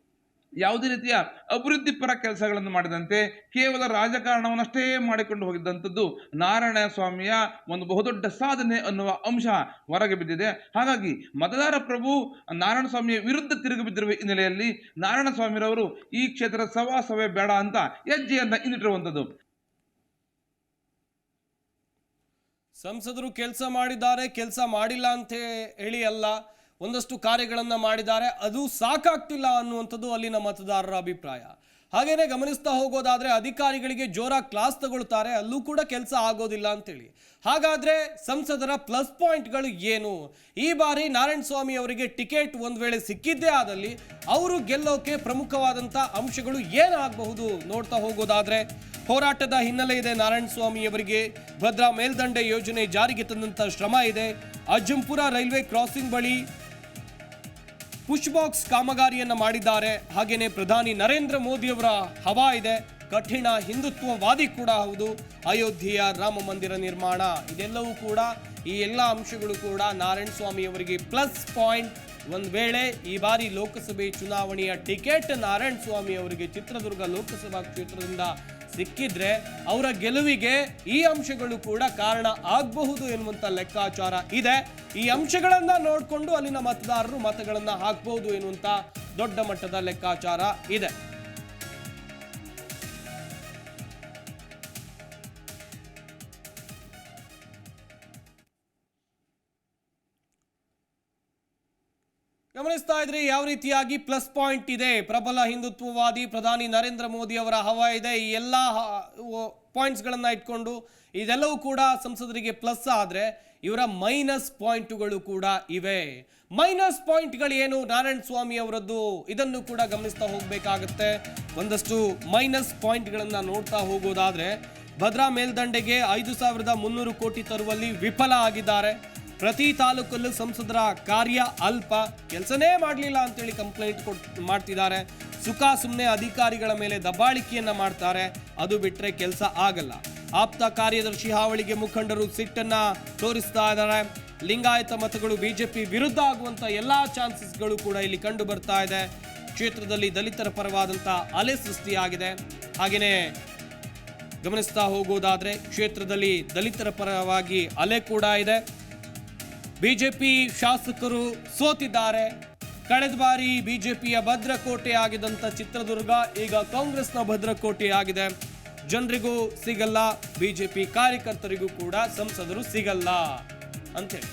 ಯಾವುದೇ ರೀತಿಯ ಅಭಿವೃದ್ಧಿಪರ ಕೆಲಸಗಳನ್ನು ಮಾಡಿದಂತೆ ಕೇವಲ ರಾಜಕಾರಣವನ್ನಷ್ಟೇ ಮಾಡಿಕೊಂಡು ಹೋಗಿದ್ದಂಥದ್ದು ನಾರಾಯಣ ಸ್ವಾಮಿಯ ಒಂದು ಬಹುದೊಡ್ಡ ಸಾಧನೆ ಅನ್ನುವ ಅಂಶ ಹೊರಗೆ ಬಿದ್ದಿದೆ. ಹಾಗಾಗಿ ಮತದಾರ ಪ್ರಭು ನಾರಾಯಣ ಸ್ವಾಮಿಯ ವಿರುದ್ಧ ತಿರುಗಿ ಬಿದ್ದಿರುವ ಹಿನ್ನೆಲೆಯಲ್ಲಿ ನಾರಾಯಣ ಸ್ವಾಮಿರವರು ಈ ಕ್ಷೇತ್ರದ ಸವಾಸವೇ ಬೇಡ ಅಂತ ಹೆಜ್ಜೆಯನ್ನ ಇನ್ನಿಟ್ಟಿರುವಂಥದ್ದು ಸಂಸದರು ಕೆಲಸ ಮಾಡಿದ್ದಾರೆ, ಕೆಲಸ ಮಾಡಿಲ್ಲ ಅಂತ ಹೇಳಿ ಅಲ್ಲ. ಒಂದಷ್ಟು ಕಾರ್ಯಗಳನ್ನು ಮಾಡಿದ್ದಾರೆ, ಅದು ಸಾಕಾಗ್ತಿಲ್ಲ ಅನ್ನುವಂಥದ್ದು ಅಲ್ಲಿನ ಮತದಾರರ ಅಭಿಪ್ರಾಯ. ಹಾಗೇನೆ ಗಮನಿಸ್ತಾ ಹೋಗೋದಾದರೆ ಅಧಿಕಾರಿಗಳಿಗೆ ಜೋರಾಗಿ ಕ್ಲಾಸ್ ತಗೊಳ್ತಾರೆ, ಅಲ್ಲೂ ಕೂಡ ಕೆಲಸ ಆಗೋದಿಲ್ಲ ಅಂತೇಳಿ. ಹಾಗಾದ್ರೆ ಸಂಸದರ ಪ್ಲಸ್ ಪಾಯಿಂಟ್ಗಳು ಏನು? ಈ ಬಾರಿ ನಾರಾಯಣ ಸ್ವಾಮಿ ಅವರಿಗೆ ಟಿಕೆಟ್ ಒಂದು ವೇಳೆ ಸಿಕ್ಕಿದ್ದೇ ಆದಲ್ಲಿ ಅವರು ಗೆಲ್ಲೋಕೆ ಪ್ರಮುಖವಾದಂಥ ಅಂಶಗಳು ಏನಾಗಬಹುದು ನೋಡ್ತಾ ಹೋಗೋದಾದ್ರೆ, ಹೋರಾಟದ ಹಿನ್ನೆಲೆ ಇದೆ ನಾರಾಯಣ ಸ್ವಾಮಿ ಅವರಿಗೆ, ಭದ್ರಾ ಮೇಲ್ದಂಡೆ ಯೋಜನೆ ಜಾರಿಗೆ ತಂದಂಥ ಶ್ರಮ ಇದೆ, ಅಜ್ಜಂಪುರ ರೈಲ್ವೆ ಕ್ರಾಸಿಂಗ್ ಬಳಿ ಪುಷ್ ಬಾಕ್ಸ್ ಕಾಮಗಾರಿಯನ್ನು ಮಾಡಿದ್ದಾರೆ. ಹಾಗೇನೆ ಪ್ರಧಾನಿ ನರೇಂದ್ರ ಮೋದಿ ಅವರ ಹವಾ ಇದೆ. ಕಠಿಣ ಹಿಂದುತ್ವವಾದಿ ಕೂಡ ಹೌದು. ಅಯೋಧ್ಯೆಯ ರಾಮ ಮಂದಿರ ನಿರ್ಮಾಣ ಇದೆಲ್ಲವೂ ಕೂಡ ಈ ಎಲ್ಲ ಅಂಶಗಳು ಕೂಡ ನಾರಾಯಣ ಸ್ವಾಮಿ ಅವರಿಗೆ ಪ್ಲಸ್ ಪಾಯಿಂಟ್. ಒಂದು ವೇಳೆ ಈ ಬಾರಿ ಲೋಕಸಭೆ ಚುನಾವಣೆಯ ಟಿಕೆಟ್ ನಾರಾಯಣ ಸ್ವಾಮಿ ಅವರಿಗೆ ಚಿತ್ರದುರ್ಗ ಲೋಕಸಭಾ ಕ್ಷೇತ್ರದಿಂದ ಸಿಕ್ಕಿದ್ರೆ ಅವರ ಗೆಲುವಿಗೆ ಈ ಅಂಶಗಳು ಕೂಡ ಕಾರಣ ಆಗಬಹುದು ಎನ್ನುವಂಥ ಲೆಕ್ಕಾಚಾರ ಇದೆ. ಈ ಅಂಶಗಳನ್ನ ನೋಡಿಕೊಂಡು ಅಲ್ಲಿನ ಮತದಾರರು ಮತಗಳನ್ನ ಹಾಕಬಹುದು ಎನ್ನುವಂಥ ದೊಡ್ಡ ಮಟ್ಟದ ಲೆಕ್ಕಾಚಾರ ಇದೆ. ಗಮನಿಸ್ತಾ ಇದ್ರೆ, ಯಾವ ರೀತಿಯಾಗಿ ಪ್ಲಸ್ ಪಾಯಿಂಟ್ ಇದೆ? ಪ್ರಬಲ ಹಿಂದುತ್ವವಾದಿ ಪ್ರಧಾನಿ ನರೇಂದ್ರ ಮೋದಿ ಅವರ ಹವ ಇದೆ. ಈ ಎಲ್ಲ ಪಾಯಿಂಟ್ಸ್ಗಳನ್ನು ಇಟ್ಕೊಂಡು ಇದೆಲ್ಲವೂ ಕೂಡ ಸಂಸದರಿಗೆ ಪ್ಲಸ್ ಆದರೆ ಇವರ ಮೈನಸ್ ಪಾಯಿಂಟ್ಗಳು ಕೂಡ ಇವೆ. ಮೈನಸ್ ಪಾಯಿಂಟ್ಗಳು ಏನು? ನಾರಾಯಣ ಸ್ವಾಮಿ ಅವರದ್ದು. ಇದನ್ನು ಕೂಡ ಗಮನಿಸ್ತಾ ಹೋಗಬೇಕಾಗತ್ತೆ. ಒಂದಷ್ಟು ಮೈನಸ್ ಪಾಯಿಂಟ್ಗಳನ್ನು ನೋಡ್ತಾ ಹೋಗೋದಾದ್ರೆ ಭದ್ರಾ ಮೇಲ್ದಂಡೆಗೆ ಐದು ಸಾವಿರದ ಮುನ್ನೂರು ಕೋಟಿ ತರುವಲ್ಲಿ ವಿಫಲ ಆಗಿದ್ದಾರೆ. ಪ್ರತಿ ತಾಲೂಕಲ್ಲೂ ಸಂಸದರ ಕಾರ್ಯ ಅಲ್ಪ. ಕೆಲಸನೇ ಮಾಡಲಿಲ್ಲ ಅಂತೇಳಿ ಕಂಪ್ಲೇಂಟ್ ಕೊಟ್, ಮಾಡ್ತಿದ್ದಾರೆ. ಸುಖ ಸುಮ್ಮನೆ ಅಧಿಕಾರಿಗಳ ಮೇಲೆ ದಬ್ಬಾಳಿಕೆಯನ್ನ ಮಾಡ್ತಾರೆ. ಅದು ಬಿಟ್ಟರೆ ಕೆಲಸ ಆಗಲ್ಲ. ಆಪ್ತ ಕಾರ್ಯದರ್ಶಿ ಹಾವಳಿಗೆ ಮುಖಂಡರು ಸಿಟ್ಟನ್ನ ತೋರಿಸ್ತಾ ಇದ್ದಾರೆ. ಲಿಂಗಾಯತ ಮತಗಳು ಬಿಜೆಪಿ ವಿರುದ್ಧ ಆಗುವಂತ ಎಲ್ಲಾ ಚಾನ್ಸಸ್ಗಳು ಕೂಡ ಇಲ್ಲಿ ಕಂಡು ಬರ್ತಾ ಇದೆ. ಕ್ಷೇತ್ರದಲ್ಲಿ ದಲಿತರ ಪರವಾದಂಥ ಅಲೆ ಸೃಷ್ಟಿಯಾಗಿದೆ. ಹಾಗೆಯೇ ಗಮನಿಸ್ತಾ ಹೋಗೋದಾದ್ರೆ ಕ್ಷೇತ್ರದಲ್ಲಿ ದಲಿತರ ಪರವಾಗಿ ಅಲೆ ಕೂಡ ಇದೆ. ಬಿಜೆಪಿ ಶಾಸಕರು ಸೋತಿದ್ದಾರೆ. ಕಳೆದ ಬಾರಿ ಬಿಜೆಪಿಯ ಭದ್ರಕೋಟೆ ಆಗಿದಂಥ ಚಿತ್ರದುರ್ಗ ಈಗ ಕಾಂಗ್ರೆಸ್ನ ಭದ್ರಕೋಟೆ ಆಗಿದೆ. ಜನರಿಗೂ ಸಿಗಲ್ಲ, ಬಿಜೆಪಿ ಕಾರ್ಯಕರ್ತರಿಗೂ ಕೂಡ ಸಂಸದರು ಸಿಗಲ್ಲ ಅಂತೇಳಿ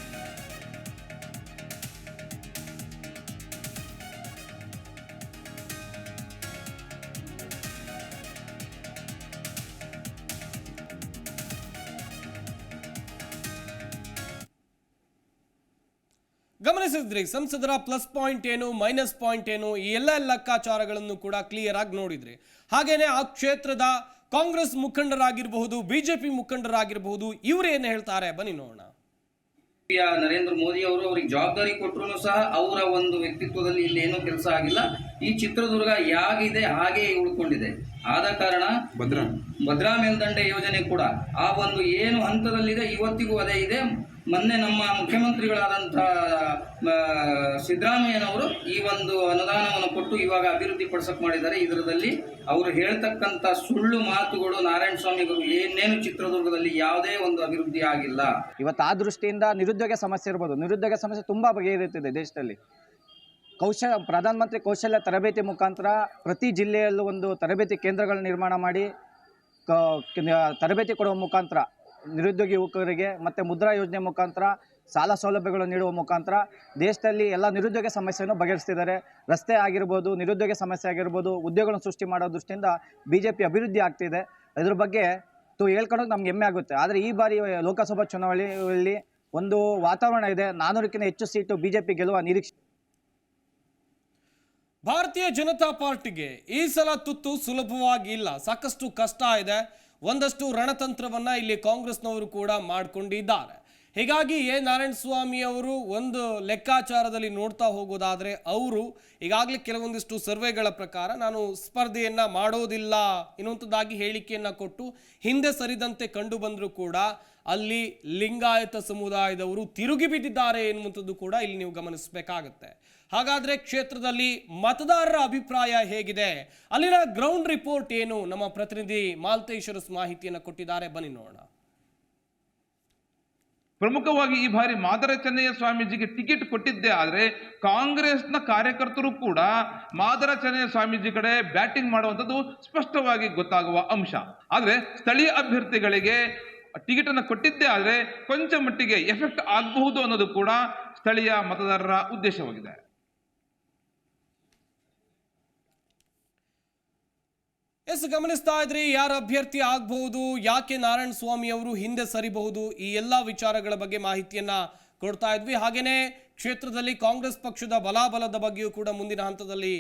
ಗಮನಿಸಿದ್ರಿ ಸಂಸದರ ಪ್ಲಸ್ ಪಾಯಿಂಟ್ ಏನು ಮೈನಸ್ ಪಾಯಿಂಟ್ ಏನು, ಈ ಎಲ್ಲ ಲೆಕ್ಕಾಚಾರಗಳನ್ನು ಕೂಡ ಕ್ಲಿಯರ್ ಆಗಿ ನೋಡಿದ್ರಿ. ಹಾಗೇನೆ ಆ ಕ್ಷೇತ್ರದ ಕಾಂಗ್ರೆಸ್ ಮುಖಂಡರಾಗಿರಬಹುದು ಬಿಜೆಪಿ ಮುಖಂಡರಾಗಿರಬಹುದು, ಇವ್ರು ಏನು ಹೇಳ್ತಾರೆ? ಬನ್ನಿ ನೋಡೋಣ. ನರೇಂದ್ರ ಮೋದಿ ಅವರು ಅವ್ರಿಗೆ ಜವಾಬ್ದಾರಿ ಕೊಟ್ಟರು ಸಹ ಅವರ ಒಂದು ವ್ಯಕ್ತಿತ್ವದಲ್ಲಿ ಇಲ್ಲಿ ಏನೂ ಕೆಲಸ ಆಗಿಲ್ಲ. ಈ ಚಿತ್ರದುರ್ಗ ಯಾಗಿದೆ ಹಾಗೆ ಉಳ್ಕೊಂಡಿದೆ. ಆದ ಕಾರಣ ಭದ್ರಾ. ಭದ್ರಾ ಮೇಲ್ದಂಡೆ ಯೋಜನೆ ಕೂಡ ಆ ಒಂದು ಏನು ಹಂತದಲ್ಲಿದೆ ಇವತ್ತಿಗೂ ಅದೇ ಇದೆ. ಮೊನ್ನೆ ನಮ್ಮ ಮುಖ್ಯಮಂತ್ರಿಗಳಾದಂಥ ಸಿದ್ದರಾಮಯ್ಯನವರು ಈ ಒಂದು ಅನುದಾನವನ್ನು ಕೊಟ್ಟು ಇವಾಗ ಅಭಿವೃದ್ಧಿ ಪಡಿಸಕ್ ಮಾಡಿದ್ದಾರೆ. ಇದರಲ್ಲಿ ಅವರು ಹೇಳ್ತಕ್ಕಂಥ ಸುಳ್ಳು ಮಾತುಗಳು ನಾರಾಯಣ ಸ್ವಾಮಿಗಳು ಏನೇನು ಚಿತ್ರದುರ್ಗದಲ್ಲಿ ಯಾವುದೇ ಒಂದು ಅಭಿವೃದ್ಧಿ ಆಗಿಲ್ಲ. ಇವತ್ತು ಆ ದೃಷ್ಟಿಯಿಂದ ನಿರುದ್ಯೋಗ ಸಮಸ್ಯೆ ಇರ್ಬೋದು. ನಿರುದ್ಯೋಗ ಸಮಸ್ಯೆ ತುಂಬ ಬಗೆಹರಿಯುತ್ತಿದೆ ದೇಶದಲ್ಲಿ. ಕೌಶಲ, ಪ್ರಧಾನಮಂತ್ರಿ ಕೌಶಲ್ಯ ತರಬೇತಿ ಮುಖಾಂತರ ಪ್ರತಿ ಜಿಲ್ಲೆಯಲ್ಲೂ ಒಂದು ತರಬೇತಿ ಕೇಂದ್ರಗಳ ನಿರ್ಮಾಣ ಮಾಡಿ ತರಬೇತಿ ಕೊಡುವ ಮುಖಾಂತರ ನಿರುದ್ಯೋಗಿ ಯುವಕರಿಗೆ ಮತ್ತು ಮುದ್ರಾ ಯೋಜನೆ ಮುಖಾಂತರ ಸಾಲ ಸೌಲಭ್ಯಗಳು ನೀಡುವ ಮುಖಾಂತರ ದೇಶದಲ್ಲಿ ಎಲ್ಲ ನಿರುದ್ಯೋಗ ಸಮಸ್ಯೆಯನ್ನು ಬಗೆಹರಿಸ್ತಿದ್ದಾರೆ. ರಸ್ತೆ ಆಗಿರ್ಬೋದು, ನಿರುದ್ಯೋಗ ಸಮಸ್ಯೆ ಆಗಿರ್ಬೋದು, ಉದ್ಯೋಗಗಳನ್ನು ಸೃಷ್ಟಿ ಮಾಡೋ ದೃಷ್ಟಿಯಿಂದ ಬಿ ಜೆ ಪಿ ಅಭಿವೃದ್ಧಿ ಆಗ್ತಿದೆ. ಇದ್ರ ಬಗ್ಗೆ ತು ಹೇಳ್ಕೊಳೋದು ನಮ್ಗೆ ಹೆಮ್ಮೆ ಆಗುತ್ತೆ. ಆದರೆ ಈ ಬಾರಿ ಲೋಕಸಭಾ ಚುನಾವಣೆಯಲ್ಲಿ ಒಂದು ವಾತಾವರಣ ಇದೆ. ನಾನೂರಕ್ಕಿಂತ ಹೆಚ್ಚು ಸೀಟು ಬಿ ಜೆ ಪಿ ಗೆಲ್ಲುವ ನಿರೀಕ್ಷೆ ಭಾರತೀಯ ಜನತಾ ಪಾರ್ಟಿಗೆ ಈ ಸಲ ತುತ್ತು ಸುಲಭವಾಗಿ ಇಲ್ಲ. ಸಾಕಷ್ಟು ಕಷ್ಟ ಇದೆ. ಒಂದಷ್ಟು ರಣತಂತ್ರವನ್ನ ಇಲ್ಲಿ ಕಾಂಗ್ರೆಸ್ನವರು ಕೂಡ ಮಾಡಿಕೊಂಡಿದ್ದಾರೆ. ಹೀಗಾಗಿ ಎ. ನಾರಾಯಣ ಸ್ವಾಮಿ ಅವರು ಒಂದು ಲೆಕ್ಕಾಚಾರದಲ್ಲಿ ನೋಡ್ತಾ ಹೋಗೋದಾದ್ರೆ ಅವರು ಈಗಾಗಲೇ ಕೆಲವೊಂದಿಷ್ಟು ಸರ್ವೆಗಳ ಪ್ರಕಾರ ನಾನು ಸ್ಪರ್ಧೆಯನ್ನ ಮಾಡೋದಿಲ್ಲ ಎನ್ನುವಂಥದ್ದಾಗಿ ಹೇಳಿಕೆಯನ್ನ ಕೊಟ್ಟು ಹಿಂದೆ ಸರಿದಂತೆ ಕಂಡು ಬಂದರೂ ಕೂಡ ಅಲ್ಲಿ ಲಿಂಗಾಯತ ಸಮುದಾಯದವರು ತಿರುಗಿ ಬಿದ್ದಿದ್ದಾರೆ ಎನ್ನುವಂಥದ್ದು ಕೂಡ ಇಲ್ಲಿ ನೀವು ಗಮನಿಸಬೇಕಾಗತ್ತೆ. ಹಾಗಾದ್ರೆ ಕ್ಷೇತ್ರದಲ್ಲಿ ಮತದಾರರ ಅಭಿಪ್ರಾಯ ಹೇಗಿದೆ? ಅಲ್ಲಿನ ಗ್ರೌಂಡ್ ರಿಪೋರ್ಟ್ ಏನು? ನಮ್ಮ ಪ್ರತಿನಿಧಿ ಮಾಲ್ತೇಶ್ವರ ಮಾಹಿತಿಯನ್ನು ಕೊಟ್ಟಿದ್ದಾರೆ. ಬನ್ನಿ ನೋಡೋಣ. ಪ್ರಮುಖವಾಗಿ ಈ ಬಾರಿ ಮಾದರ ಚೆನ್ನಯ್ಯ ಸ್ವಾಮೀಜಿಗೆ ಟಿಕೆಟ್ ಕೊಟ್ಟಿದ್ದೆ. ಆದರೆ ಕಾಂಗ್ರೆಸ್ನ ಕಾರ್ಯಕರ್ತರು ಕೂಡ ಮಾದರ ಚೆನ್ನಯ್ಯ ಸ್ವಾಮೀಜಿ ಕಡೆ ಬ್ಯಾಟಿಂಗ್ ಮಾಡುವಂಥದ್ದು ಸ್ಪಷ್ಟವಾಗಿ ಗೊತ್ತಾಗುವ ಅಂಶ. ಆದರೆ ಸ್ಥಳೀಯ ಅಭ್ಯರ್ಥಿಗಳಿಗೆ ಟಿಕೆಟ್ ಅನ್ನು ಕೊಟ್ಟಿದ್ದೇ. ಆದರೆ ಕೊಂಚ ಮಟ್ಟಿಗೆ ಎಫೆಕ್ಟ್ ಆಗಬಹುದು ಅನ್ನೋದು ಕೂಡ ಸ್ಥಳೀಯ ಮತದಾರರ ಉದ್ದೇಶವಾಗಿದೆ. ಎಸ್, ಗಮನಿಸ್ತಾ ಇದ್ರಿ, ಯಾರು ಅಭ್ಯರ್ಥಿ ಆಗಬಹುದು, ಯಾಕೆ ನಾರಾಯಣ ಸ್ವಾಮಿ ಅವರು ಹಿಂದೆ ಸರಿಬಹುದು, ಈ ಎಲ್ಲ ವಿಚಾರಗಳ ಬಗ್ಗೆ ಮಾಹಿತಿಯನ್ನ ಕೊಡ್ತಾ ಇದ್ವಿ. ಹಾಗೇನೆ ಕ್ಷೇತ್ರದಲ್ಲಿ ಕಾಂಗ್ರೆಸ್ ಪಕ್ಷದ ಬಲಾಬಲದ ಬಗ್ಗೆಯೂ ಕೂಡ ಮುಂದಿನ ಹಂತದಲ್ಲಿ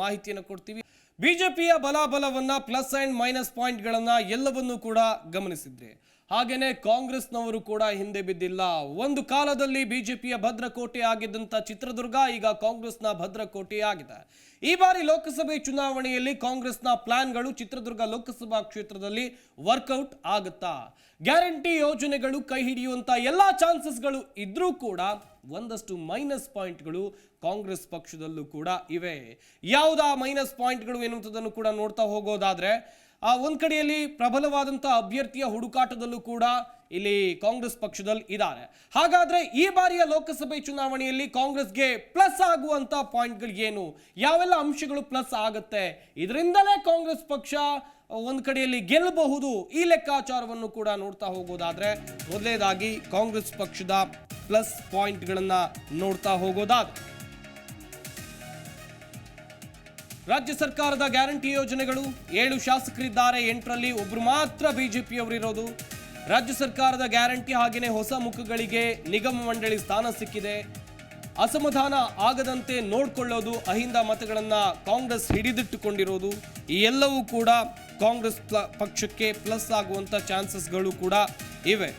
ಮಾಹಿತಿಯನ್ನು ಕೊಡ್ತೀವಿ. ಬಿಜೆಪಿಯ ಬಲಾಬಲವನ್ನ ಪ್ಲಸ್ ಅಂಡ್ ಮೈನಸ್ ಪಾಯಿಂಟ್ಗಳನ್ನ ಎಲ್ಲವನ್ನೂ ಕೂಡ ಗಮನಿಸಿದ್ರೆ. ಹಾಗೇನೆ ಕಾಂಗ್ರೆಸ್ನವರು ಕೂಡ ಹಿಂದೆ ಬಿದ್ದಿಲ್ಲ. ಒಂದು ಕಾಲದಲ್ಲಿ ಬಿಜೆಪಿಯ ಭದ್ರಕೋಟೆ ಆಗಿದ್ದಂಥ ಚಿತ್ರದುರ್ಗ ಈಗ ಕಾಂಗ್ರೆಸ್ನ ಭದ್ರಕೋಟೆ ಆಗಿದೆ. ಈ ಬಾರಿ ಲೋಕಸಭೆ ಚುನಾವಣೆಯಲ್ಲಿ ಕಾಂಗ್ರೆಸ್ನ ಪ್ಲಾನ್ಗಳು ಚಿತ್ರದುರ್ಗ ಲೋಕಸಭಾ ಕ್ಷೇತ್ರದಲ್ಲಿ ವರ್ಕೌಟ್ ಆಗುತ್ತಾ? ಗ್ಯಾರಂಟಿ ಯೋಜನೆಗಳು ಕೈ ಹಿಡಿಯುವಂಥ ಎಲ್ಲ ಚಾನ್ಸಸ್ಗಳು ಇದ್ರೂ ಕೂಡ ಒಂದಷ್ಟು ಮೈನಸ್ ಪಾಯಿಂಟ್ಗಳು ಕಾಂಗ್ರೆಸ್ ಪಕ್ಷದಲ್ಲೂ ಕೂಡ ಇವೆ. ಯಾವುದಾ ಮೈನಸ್ ಪಾಯಿಂಟ್ಗಳು ಎನ್ನುವಂಥದ್ದನ್ನು ಕೂಡ ನೋಡ್ತಾ ಹೋಗೋದಾದ್ರೆ ಆ ಒಂದು ಕಡೆಯಲ್ಲಿ ಪ್ರಬಲವಾದಂಥ ಅಭ್ಯರ್ಥಿಯ ಹುಡುಕಾಟದಲ್ಲೂ ಕೂಡ ಇಲ್ಲಿ ಕಾಂಗ್ರೆಸ್ ಪಕ್ಷದಲ್ಲಿ ಇದ್ದಾರೆ. ಹಾಗಾದ್ರೆ ಈ ಬಾರಿಯ ಲೋಕಸಭೆ ಚುನಾವಣೆಯಲ್ಲಿ ಕಾಂಗ್ರೆಸ್ಗೆ ಪ್ಲಸ್ ಆಗುವಂತ ಪಾಯಿಂಟ್ಗಳು ಏನು? ಯಾವೆಲ್ಲ ಅಂಶಗಳು ಪ್ಲಸ್ ಆಗುತ್ತೆ? ಇದರಿಂದಲೇ ಕಾಂಗ್ರೆಸ್ ಪಕ್ಷ ಒಂದು ಕಡೆಯಲ್ಲಿ ಗೆಲ್ಲಬಹುದು ಈ ಲೆಕ್ಕಾಚಾರವನ್ನು ಕೂಡ ನೋಡ್ತಾ ಹೋಗೋದಾದ್ರೆ ಮೊದಲನೇದಾಗಿ ಕಾಂಗ್ರೆಸ್ ಪಕ್ಷದ ಪ್ಲಸ್ ಪಾಯಿಂಟ್ಗಳನ್ನು ನೋಡ್ತಾ ಹೋಗೋದಾದ್ರೆ. ರಾಜ್ಯ ಸರ್ಕಾರದ ಗ್ಯಾರಂಟಿ ಯೋಜನೆಗಳು ಏಳು ಶಾಸಕರಿದ್ದಾರೆ, ಎಂಟರಲ್ಲಿ ಒಬ್ರು ಮಾತ್ರ ಬಿಜೆಪಿಯವರಿರೋದು. ರಾಜ್ಯ ಸರ್ಕಾರದ ಗ್ಯಾರಂಟಿ ಹಾಗೆಯೇ ಹೊಸ ಮುಖಗಳಿಗೆ ನಿಗಮ ಮಂಡಳಿ ಸ್ಥಾನ ಸಿಕ್ಕಿದೆ. ಅಸಮಾಧಾನ ಆಗದಂತೆ ನೋಡ್ಕೊಳ್ಳೋದು, ಅಹಿಂದ ಮತಗಳನ್ನು ಕಾಂಗ್ರೆಸ್ ಹಿಡಿದಿಟ್ಟುಕೊಂಡಿರೋದು. ಈ ಎಲ್ಲವೂ ಕೂಡ ಕಾಂಗ್ರೆಸ್ ಪಕ್ಷಕ್ಕೆ ಪ್ಲಸ್ ಆಗುವಂತ ಚಾನ್ಸಸ್ಗಳು ಕೂಡ ಇವೆ.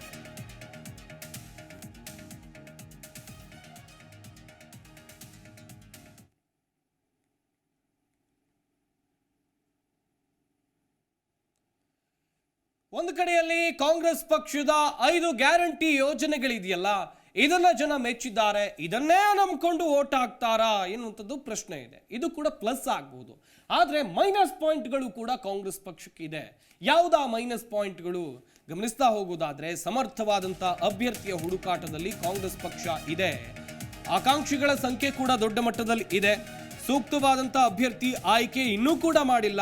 ಕಾಂಗ್ರೆಸ್ ಪಕ್ಷದ ಐದು ಗ್ಯಾರಂಟಿ ಯೋಜನೆಗಳಿದೆಯಲ್ಲ, ಇದನ್ನ ಜನ ಮೆಚ್ಚಿದ್ದಾರೆ, ಇದನ್ನೇ ನಂಬಿಕೊಂಡು ಓಟ್ ಹಾಕ್ತಾರಾ ಎನ್ನುವಂಥದ್ದು ಪ್ರಶ್ನೆ ಇದೆ. ಇದು ಕೂಡ ಪ್ಲಸ್ ಆಗ್ಬೋದು. ಆದ್ರೆ ಮೈನಸ್ ಪಾಯಿಂಟ್ಗಳು ಕೂಡ ಕಾಂಗ್ರೆಸ್ ಪಕ್ಷಕ್ಕೆ ಇದೆ ಯಾವುದಾ ಮೈನಸ್ ಪಾಯಿಂಟ್ಗಳು? ಗಮನಿಸ್ತಾ ಹೋಗೋದಾದ್ರೆ, ಸಮರ್ಥವಾದಂಥ ಅಭ್ಯರ್ಥಿಯ ಹುಡುಕಾಟದಲ್ಲಿ ಕಾಂಗ್ರೆಸ್ ಪಕ್ಷ ಇದೆ. ಆಕಾಂಕ್ಷಿಗಳ ಸಂಖ್ಯೆ ಕೂಡ ದೊಡ್ಡ ಮಟ್ಟದಲ್ಲಿ ಇದೆ. ಸೂಕ್ತವಾದಂತ ಅಭ್ಯರ್ಥಿ ಆಯ್ಕೆ ಇನ್ನೂ ಕೂಡ ಮಾಡಿಲ್ಲ.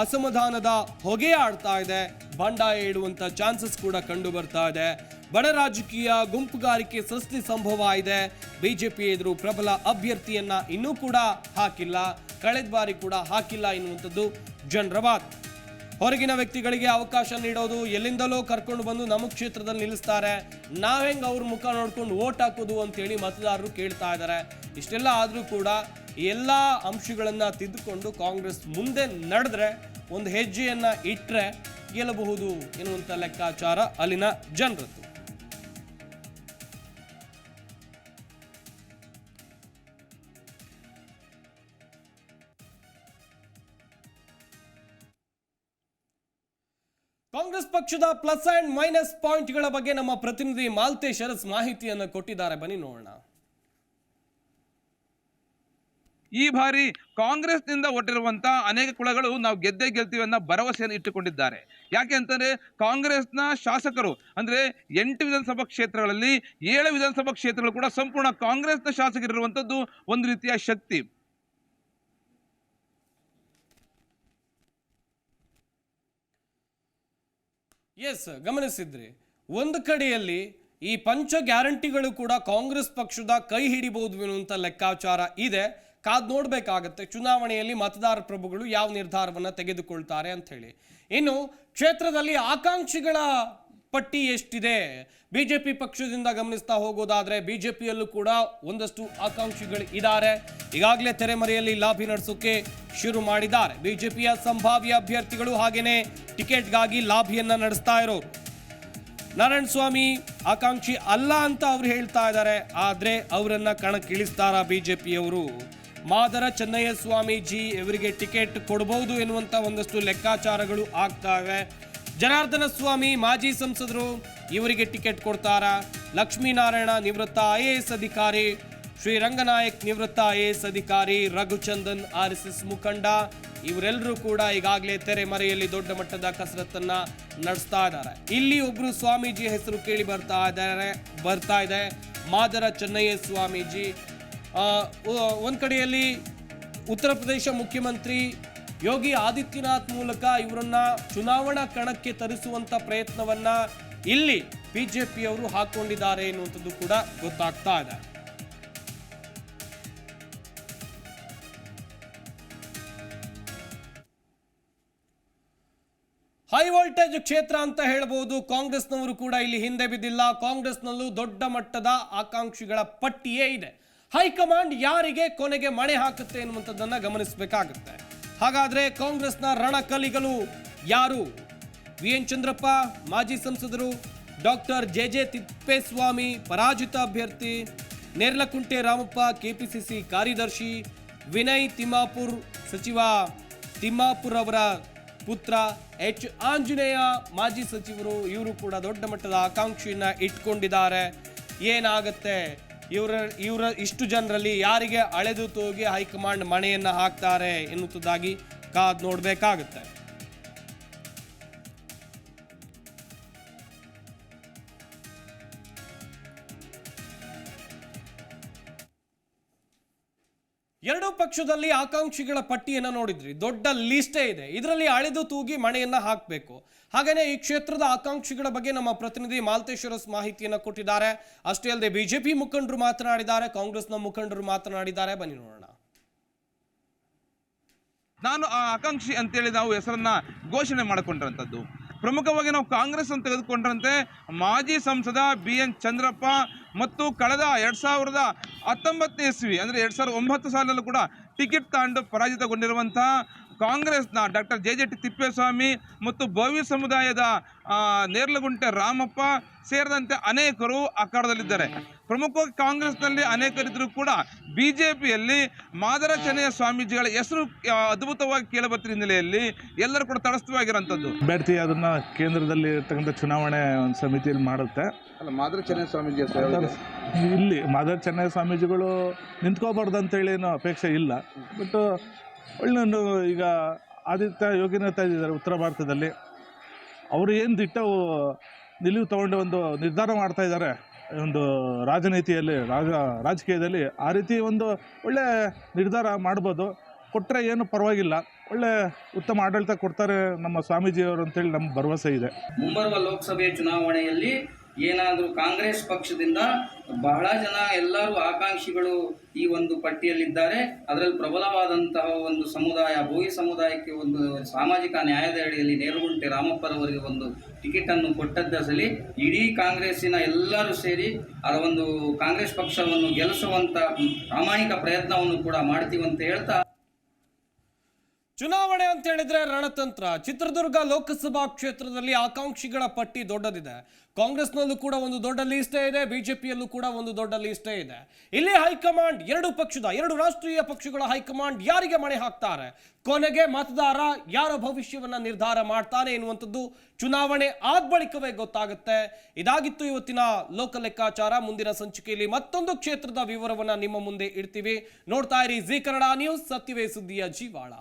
ಅಸಮಾಧಾನದ ಹೊಗೆ ಆಡ್ತಾ ಇದೆ. ಬಂಡಾಯ ಇಡುವಂತ ಚಾನ್ಸಸ್ ಕೂಡ ಕಂಡು ಬರ್ತಾ ಇದೆ. ಬಡ ರಾಜಕೀಯ ಗುಂಪುಗಾರಿಕೆ ಸೃಷ್ಟಿ ಸಂಭವ ಇದೆ. ಬಿಜೆಪಿ ಎದುರು ಪ್ರಬಲ ಅಭ್ಯರ್ಥಿಯನ್ನ ಇನ್ನೂ ಕೂಡ ಹಾಕಿಲ್ಲ. ಕಳೆದ ಬಾರಿ ಕೂಡ ಹಾಕಿಲ್ಲ ಎನ್ನುವಂಥದ್ದು ಜನರ ಮಾತು ಹೊರಗಿನ ವ್ಯಕ್ತಿಗಳಿಗೆ ಅವಕಾಶ ನೀಡೋದು ಎಲ್ಲಿಂದಲೋ ಕರ್ಕೊಂಡು ಬಂದು ನಮ್ಮ ಕ್ಷೇತ್ರದಲ್ಲಿ ನಿಲ್ಲಿಸ್ತಾರೆ. ನಾವೆಂಗ್ ಅವ್ರ ಮುಖ ನೋಡ್ಕೊಂಡು ಓಟ್ ಹಾಕೋದು ಅಂತೇಳಿ ಮತದಾರರು ಕೇಳ್ತಾ ಇದ್ದಾರೆ ಇಷ್ಟೆಲ್ಲ ಆದರೂ ಕೂಡ ಎಲ್ಲ ಅಂಶಗಳನ್ನು ತಿದ್ದುಕೊಂಡು ಕಾಂಗ್ರೆಸ್ ಮುಂದೆ ನಡೆದ್ರೆ, ಒಂದು ಹೆಜ್ಜೆಯನ್ನ ಇಟ್ಟರೆ ಗೆಲ್ಲಬಹುದು ಎನ್ನುವಂಥ ಲೆಕ್ಕಾಚಾರ ಅಲ್ಲಿನ ಜನರದ್ದು. ಕಾಂಗ್ರೆಸ್ ಪಕ್ಷದ ಪ್ಲಸ್ ಅಂಡ್ ಮೈನಸ್ ಪಾಯಿಂಟ್ಗಳ ಬಗ್ಗೆ ನಮ್ಮ ಪ್ರತಿನಿಧಿ ಮಾಲ್ತೇಶ್ ಶರಸ್ ಮಾಹಿತಿಯನ್ನು ಕೊಟ್ಟಿದ್ದಾರೆ. ಬನ್ನಿ ನೋಡೋಣ. ಈ ಬಾರಿ ಕಾಂಗ್ರೆಸ್ನಿಂದ ಹೊಟ್ಟಿರುವಂತಹ ಅನೇಕ ಕುಳಗಳು ನಾವು ಗೆದ್ದೇ ಗೆಲ್ತೀವಿ ಅನ್ನೋ ಭರವಸೆಯನ್ನು ಇಟ್ಟುಕೊಂಡಿದ್ದಾರೆ. ಯಾಕೆ ಅಂತಂದ್ರೆ ಕಾಂಗ್ರೆಸ್ನ ಶಾಸಕರು ಅಂದ್ರೆ ಎಂಟು ವಿಧಾನಸಭಾ ಕ್ಷೇತ್ರಗಳಲ್ಲಿ ಏಳು ವಿಧಾನಸಭಾ ಕ್ಷೇತ್ರಗಳು ಕೂಡ ಸಂಪೂರ್ಣ ಕಾಂಗ್ರೆಸ್ನ ಶಾಸಕರಿರುವಂಥದ್ದು ಒಂದು ರೀತಿಯ ಶಕ್ತಿ. ಎಸ್ ಗಮನಿಸಿದ್ರಿ. ಒಂದು ಕಡೆಯಲ್ಲಿ ಈ ಪಂಚ ಗ್ಯಾರಂಟಿಗಳು ಕೂಡ ಕಾಂಗ್ರೆಸ್ ಪಕ್ಷದ ಕೈ ಹಿಡಿಬಹುದು ಎನ್ನುವಂಥ ಲೆಕ್ಕಾಚಾರ ಇದೆ. ಕಾದ್ ನೋಡ್ಬೇಕಾಗತ್ತೆ. ಚುನಾವಣೆಯಲ್ಲಿ ಮತದಾರ ಪ್ರಭುಗಳು ಯಾವ ನಿರ್ಧಾರವನ್ನ ತೆಗೆದುಕೊಳ್ತಾರೆ ಅಂತ ಹೇಳಿ. ಇನ್ನು ಕ್ಷೇತ್ರದಲ್ಲಿ ಆಕಾಂಕ್ಷಿಗಳ ಪಟ್ಟಿ ಎಷ್ಟಿದೆ? ಬಿಜೆಪಿ ಪಕ್ಷದಿಂದ ಗಮನಿಸ್ತಾ ಹೋಗೋದಾದ್ರೆ ಬಿಜೆಪಿಯಲ್ಲೂ ಕೂಡ ಒಂದಷ್ಟು ಆಕಾಂಕ್ಷಿಗಳು ಇದ್ದಾರೆ. ಈಗಾಗಲೇ ತೆರೆಮರೆಯಲ್ಲಿ ಲಾಬಿ ನಡೆಸೋಕೆ ಶುರು ಮಾಡಿದ್ದಾರೆ. ಬಿಜೆಪಿಯ ಸಂಭಾವ್ಯ ಅಭ್ಯರ್ಥಿಗಳು ಹಾಗೇನೆ ಟಿಕೆಟ್ಗಾಗಿ ಲಾಬಿಯನ್ನ ನಡೆಸ್ತಾ ಇರೋರು. ನಾರಾಯಣ ಸ್ವಾಮಿ ಆಕಾಂಕ್ಷಿ ಅಲ್ಲ ಅಂತ ಅವ್ರು ಹೇಳ್ತಾ ಇದ್ದಾರೆ. ಆದ್ರೆ ಅವರನ್ನ ಕಣಕ್ಕಿಳಿಸ್ತಾರ ಬಿಜೆಪಿಯವರು? ಮಾದರ ಚೆನ್ನಯ್ಯ ಸ್ವಾಮೀಜಿ ಇವರಿಗೆ ಟಿಕೆಟ್ ಕೊಡಬಹುದು ಎನ್ನುವಂಥ ಒಂದಷ್ಟು ಲೆಕ್ಕಾಚಾರಗಳು ಆಗ್ತಾ ಇವೆ ಜನಾರ್ದನ ಸ್ವಾಮಿ, ಮಾಜಿ ಸಂಸದರು ಇವರಿಗೆ ಟಿಕೆಟ್ ಕೊಡ್ತಾರ? ಲಕ್ಷ್ಮೀನಾರಾಯಣ ನಿವೃತ್ತ ಐ ಎ ಎಸ್ ಅಧಿಕಾರಿ ಶ್ರೀ ರಂಗನಾಯಕ್ ನಿವೃತ್ತ ಐ ಎ ಎಸ್ ಅಧಿಕಾರಿ, ರಘುಚಂದನ್ ಆರ್ ಎಸ್ ಎಸ್ ಮುಖಂಡ ಇವರೆಲ್ಲರೂ ಕೂಡ ಈಗಾಗಲೇ ತೆರೆಮರೆಯಲ್ಲಿ ದೊಡ್ಡ ಮಟ್ಟದ ಕಸರತ್ತನ್ನ ನಡೆಸ್ತಾ ಇದ್ದಾರೆ. ಇಲ್ಲಿ ಒಬ್ರು ಸ್ವಾಮೀಜಿ ಹೆಸರು ಕೇಳಿ ಬರ್ತಾ ಇದ್ದಾರೆ, ಬರ್ತಾ ಇದೆ ಮಾದರ ಚೆನ್ನಯ್ಯ ಸ್ವಾಮೀಜಿ. ಒಂದ್ ಕಡೆಯಲ್ಲಿ ಉತ್ತರ ಪ್ರದೇಶ ಮುಖ್ಯಮಂತ್ರಿ ಯೋಗಿ ಆದಿತ್ಯನಾಥ್ ಮೂಲಕ ಇವರನ್ನ ಚುನಾವಣಾ ಕಣಕ್ಕೆ ತರಿಸುವಂತ ಪ್ರಯತ್ನವನ್ನ ಇಲ್ಲಿ ಬಿಜೆಪಿಯವರು ಹಾಕೊಂಡಿದ್ದಾರೆ ಎನ್ನುವಂಥದ್ದು ಕೂಡ ಗೊತ್ತಾಗ್ತಾ ಇದೆ. ಹೈ ವೋಲ್ಟೇಜ್ ಕ್ಷೇತ್ರ ಅಂತ ಹೇಳ್ಬೋದು. ಕಾಂಗ್ರೆಸ್ನವರು ಕೂಡ ಇಲ್ಲಿ ಹಿಂದೆ ಬಿದ್ದಿಲ್ಲ. ಕಾಂಗ್ರೆಸ್ನಲ್ಲೂ ದೊಡ್ಡ ಮಟ್ಟದ ಆಕಾಂಕ್ಷಿಗಳ ಪಟ್ಟಿಯೇ ಇದೆ. ಹೈಕಮಾಂಡ್ ಯಾರಿಗೆ ಕೊನೆಗೆ ಮಣೆ ಹಾಕುತ್ತೆ ಎನ್ನುವಂಥದ್ದನ್ನು ಗಮನಿಸಬೇಕಾಗುತ್ತೆ. ಹಾಗಾದರೆ ಕಾಂಗ್ರೆಸ್ನ ರಣಕಲಿಗಳು ಯಾರು? ವಿ. ಎನ್. ಚಂದ್ರಪ್ಪ, ಮಾಜಿ ಸಂಸದರು ಡಾಕ್ಟರ್ ಜೆ. ಜೆ. ತಿಪ್ಪೇಸ್ವಾಮಿ, ಪರಾಜಿತ ಅಭ್ಯರ್ಥಿ ನೇರ್ಲಕುಂಟೆ ರಾಮಪ್ಪ, ಕೆಪಿಸಿಸಿ ಕಾರ್ಯದರ್ಶಿ ವಿನಯ್ ತಿಮ್ಮಾಪುರ್, ಸಚಿವ ತಿಮ್ಮಾಪುರ್ ಅವರ ಪುತ್ರ ಎಚ್. ಆಂಜನೇಯ, ಮಾಜಿ ಸಚಿವರು ಇವರು ಕೂಡ ದೊಡ್ಡ ಮಟ್ಟದ ಆಕಾಂಕ್ಷೆಯನ್ನು ಇಟ್ಕೊಂಡಿದ್ದಾರೆ. ಏನಾಗುತ್ತೆ? ಇವರ ಇವರ ಇಷ್ಟು ಜನರಲ್ಲಿ ಯಾರಿಗೆ ಅಳೆದು ತೂಗಿ ಹೈಕಮಾಂಡ್ ಮಣೆಯನ್ನ ಹಾಕ್ತಾರೆ ಎನ್ನುವುದಾಗಿ ಕಾದ್ ನೋಡಬೇಕಾಗುತ್ತೆ. ಎರಡೂ ಪಕ್ಷದಲ್ಲಿ ಆಕಾಂಕ್ಷಿಗಳ ಪಟ್ಟಿಯನ್ನು ನೋಡಿದ್ರಿ. ದೊಡ್ಡ ಲಿಸ್ಟೇ ಇದೆ. ಇದರಲ್ಲಿ ಅಳೆದು ತೂಗಿ ಮಣೆಯನ್ನ ಹಾಕಬೇಕು. ಹಾಗೇನೆ ಈ ಕ್ಷೇತ್ರದ ಆಕಾಂಕ್ಷಿಗಳ ಬಗ್ಗೆ ನಮ್ಮ ಪ್ರತಿನಿಧಿ ಮಾಲ್ತೇಶ್ವರಸ್ ಮಾಹಿತಿಯನ್ನು ಕೊಟ್ಟಿದ್ದಾರೆ. ಅಷ್ಟೇ ಅಲ್ಲದೆ ಬಿಜೆಪಿ ಮುಖಂಡರು ಮಾತನಾಡಿದ್ದಾರೆ, ಕಾಂಗ್ರೆಸ್ನ ಮುಖಂಡರು ಮಾತನಾಡಿದ್ದಾರೆ. ಬನ್ನಿ ನೋಡೋಣ. ನಾನು ಆ ಆಕಾಂಕ್ಷಿ ಅಂತೇಳಿ ನಾವು ಹೆಸರನ್ನ ಘೋಷಣೆ ಮಾಡಿಕೊಂಡಂಥದ್ದು ಪ್ರಮುಖವಾಗಿ ನಾವು ಕಾಂಗ್ರೆಸ್ ಅಂತ ತೆಗೆದುಕೊಂಡ್ರಂತೆ, ಮಾಜಿ ಸಂಸದ ಬಿ ಎನ್ ಚಂದ್ರಪ್ಪ ಮತ್ತು ಕಳೆದ ಎರಡು ಸಾವಿರದ ಹತ್ತೊಂಬತ್ತನೇ ಇಸ್ವಿ, ಅಂದರೆ ಎರಡು ಸಾವಿರದ ಒಂಬತ್ತು ಸಾಲಿನಲ್ಲೂ ಕೂಡ ಟಿಕೆಟ್ ತಗೊಂಡು ಪರಾಜಿತಗೊಂಡಿರುವಂತಹ ಕಾಂಗ್ರೆಸ್ನ doctor J J T Thippeswamy ಮತ್ತು ಭವ್ಯ ಸಮುದಾಯದ ನೇರ್ಲಗುಂಟೆ ರಾಮಪ್ಪ ಸೇರಿದಂತೆ ಅನೇಕರು ಅಖಾಡದಲ್ಲಿದ್ದಾರೆ ಪ್ರಮುಖವಾಗಿ ಕಾಂಗ್ರೆಸ್ನಲ್ಲಿ ಅನೇಕರಿದ್ದರೂ ಕೂಡ ಬಿ ಜೆ ಪಿಯಲ್ಲಿ ಮಾದರ ಚೆನ್ನಯ್ಯ ಸ್ವಾಮೀಜಿಗಳ ಹೆಸರು ಅದ್ಭುತವಾಗಿ ಕೇಳಬತ್ತಿನ ಹಿನ್ನೆಲೆಯಲ್ಲಿ ಎಲ್ಲರೂ ಕೂಡ ತಟಸ್ಥವಾಗಿರೋಂಥದ್ದು ಅಭ್ಯರ್ಥಿ ಅದನ್ನ ಕೇಂದ್ರದಲ್ಲಿ ಇರ್ತಕ್ಕಂಥ ಚುನಾವಣೆ ಒಂದು ಸಮಿತಿಯಲ್ಲಿ ಮಾಡುತ್ತೆ. ಅಲ್ಲ ಮಾದರ ಚೆನ್ನಯ್ಯ ಸ್ವಾಮೀಜಿ ಇಲ್ಲಿ ಮಾದರ್ ಚೆನ್ನೈ ಸ್ವಾಮೀಜಿಗಳು ನಿಂತ್ಕೋಬಾರ್ದು ಅಂತೇಳಿ ಏನು ಅಪೇಕ್ಷೆ ಇಲ್ಲ. ಬಟ್ ಒಳ್ಳೆ ಈಗ ಆದಿತ್ಯ ಯೋಗಿನಾಥ ಇದ್ದಾರೆ ಉತ್ತರ ಭಾರತದಲ್ಲಿ. ಅವರು ಏನು ದಿಟ್ಟ ನಿಲುವು ತಗೊಂಡು ಒಂದು ನಿರ್ಧಾರ ಮಾಡ್ತಾ ಇದ್ದಾರೆ. ಒಂದು ರಾಜನೀತಿಯಲ್ಲಿ, ರಾಜ, ರಾಜಕೀಯದಲ್ಲಿ ಆ ರೀತಿ ಒಂದು ಒಳ್ಳೆ ನಿರ್ಧಾರ ಮಾಡ್ಬೋದು. ಕೊಟ್ಟರೆ ಏನು ಪರವಾಗಿಲ್ಲ. ಒಳ್ಳೆ ಉತ್ತಮ ಆಡಳಿತ ಕೊಡ್ತಾರೆ ನಮ್ಮ ಸ್ವಾಮೀಜಿಯವರು ಅಂತೇಳಿ ನಮ್ಮ ಭರವಸೆ ಇದೆ. ಮುಂಬರುವ ಲೋಕಸಭೆ ಚುನಾವಣೆಯಲ್ಲಿ ಏನಾದರೂ ಕಾಂಗ್ರೆಸ್ ಪಕ್ಷದಿಂದ ಬಹಳ ಜನ ಎಲ್ಲರೂ ಆಕಾಂಕ್ಷಿಗಳು ಈ ಒಂದು ಪಟ್ಟಿಯಲ್ಲಿದ್ದಾರೆ. ಅದರಲ್ಲಿ ಪ್ರಬಲವಾದಂತಹ ಒಂದು ಸಮುದಾಯ, ಭೋಗಿ ಸಮುದಾಯಕ್ಕೆ ಒಂದು ಸಾಮಾಜಿಕ ನ್ಯಾಯದ ಅಡಿಯಲ್ಲಿ ನೇರುಗುಂಟೆ ರಾಮಪ್ಪರವರಿಗೆ ಒಂದು ಟಿಕೆಟ್ ಅನ್ನು ಕೊಟ್ಟದ್ದಸಲಿ ಇಡೀ ಕಾಂಗ್ರೆಸ್ಸಿನ ಎಲ್ಲರೂ ಸೇರಿ ಅದರ ಒಂದು ಕಾಂಗ್ರೆಸ್ ಪಕ್ಷವನ್ನು ಗೆಲ್ಲಿಸುವಂಥ ಪ್ರಾಮಾಣಿಕ ಪ್ರಯತ್ನವನ್ನು ಕೂಡ ಮಾಡ್ತೀವಂತ ಹೇಳ್ತಾ ಚುನಾವಣೆ ಅಂತ ಹೇಳಿದ್ರೆ ರಣತಂತ್ರ. ಚಿತ್ರದುರ್ಗ ಲೋಕಸಭಾ ಕ್ಷೇತ್ರದಲ್ಲಿ ಆಕಾಂಕ್ಷಿಗಳ ಪಟ್ಟಿ ದೊಡ್ಡದಿದೆ. ಕಾಂಗ್ರೆಸ್ನಲ್ಲೂ ಕೂಡ ಒಂದು ದೊಡ್ಡ ಲೀಸ್ಟೇ ಇದೆ, ಬಿಜೆಪಿಯಲ್ಲೂ ಕೂಡ ಒಂದು ದೊಡ್ಡ ಲೀಸ್ಟೇ ಇದೆ. ಇಲ್ಲಿ ಹೈಕಮಾಂಡ್ ಎರಡು ಪಕ್ಷದ, ಎರಡು ರಾಷ್ಟ್ರೀಯ ಪಕ್ಷಗಳ ಹೈಕಮಾಂಡ್ ಯಾರಿಗೆ ಮಣೆ ಹಾಕ್ತಾರೆ? ಕೊನೆಗೆ ಮತದಾರ ಯಾರ ಭವಿಷ್ಯವನ್ನ ನಿರ್ಧಾರ ಮಾಡ್ತಾನೆ ಎನ್ನುವಂಥದ್ದು ಚುನಾವಣೆ ಆದ ಬಳಿಕವೇ ಗೊತ್ತಾಗುತ್ತೆ. ಇದಾಗಿತ್ತು ಇವತ್ತಿನ ಲೋಕ ಲೆಕ್ಕಾಚಾರ. ಮುಂದಿನ ಸಂಚಿಕೆಯಲ್ಲಿ ಮತ್ತೊಂದು ಕ್ಷೇತ್ರದ ವಿವರವನ್ನ ನಿಮ್ಮ ಮುಂದೆ ಇಡ್ತೀವಿ. ನೋಡ್ತಾ ಇರಿ ಜೀ ಕನ್ನಡ ನ್ಯೂಸ್ ಸತ್ಯವೇ ಸುದ್ದಿಯ ಜೀವಾಳ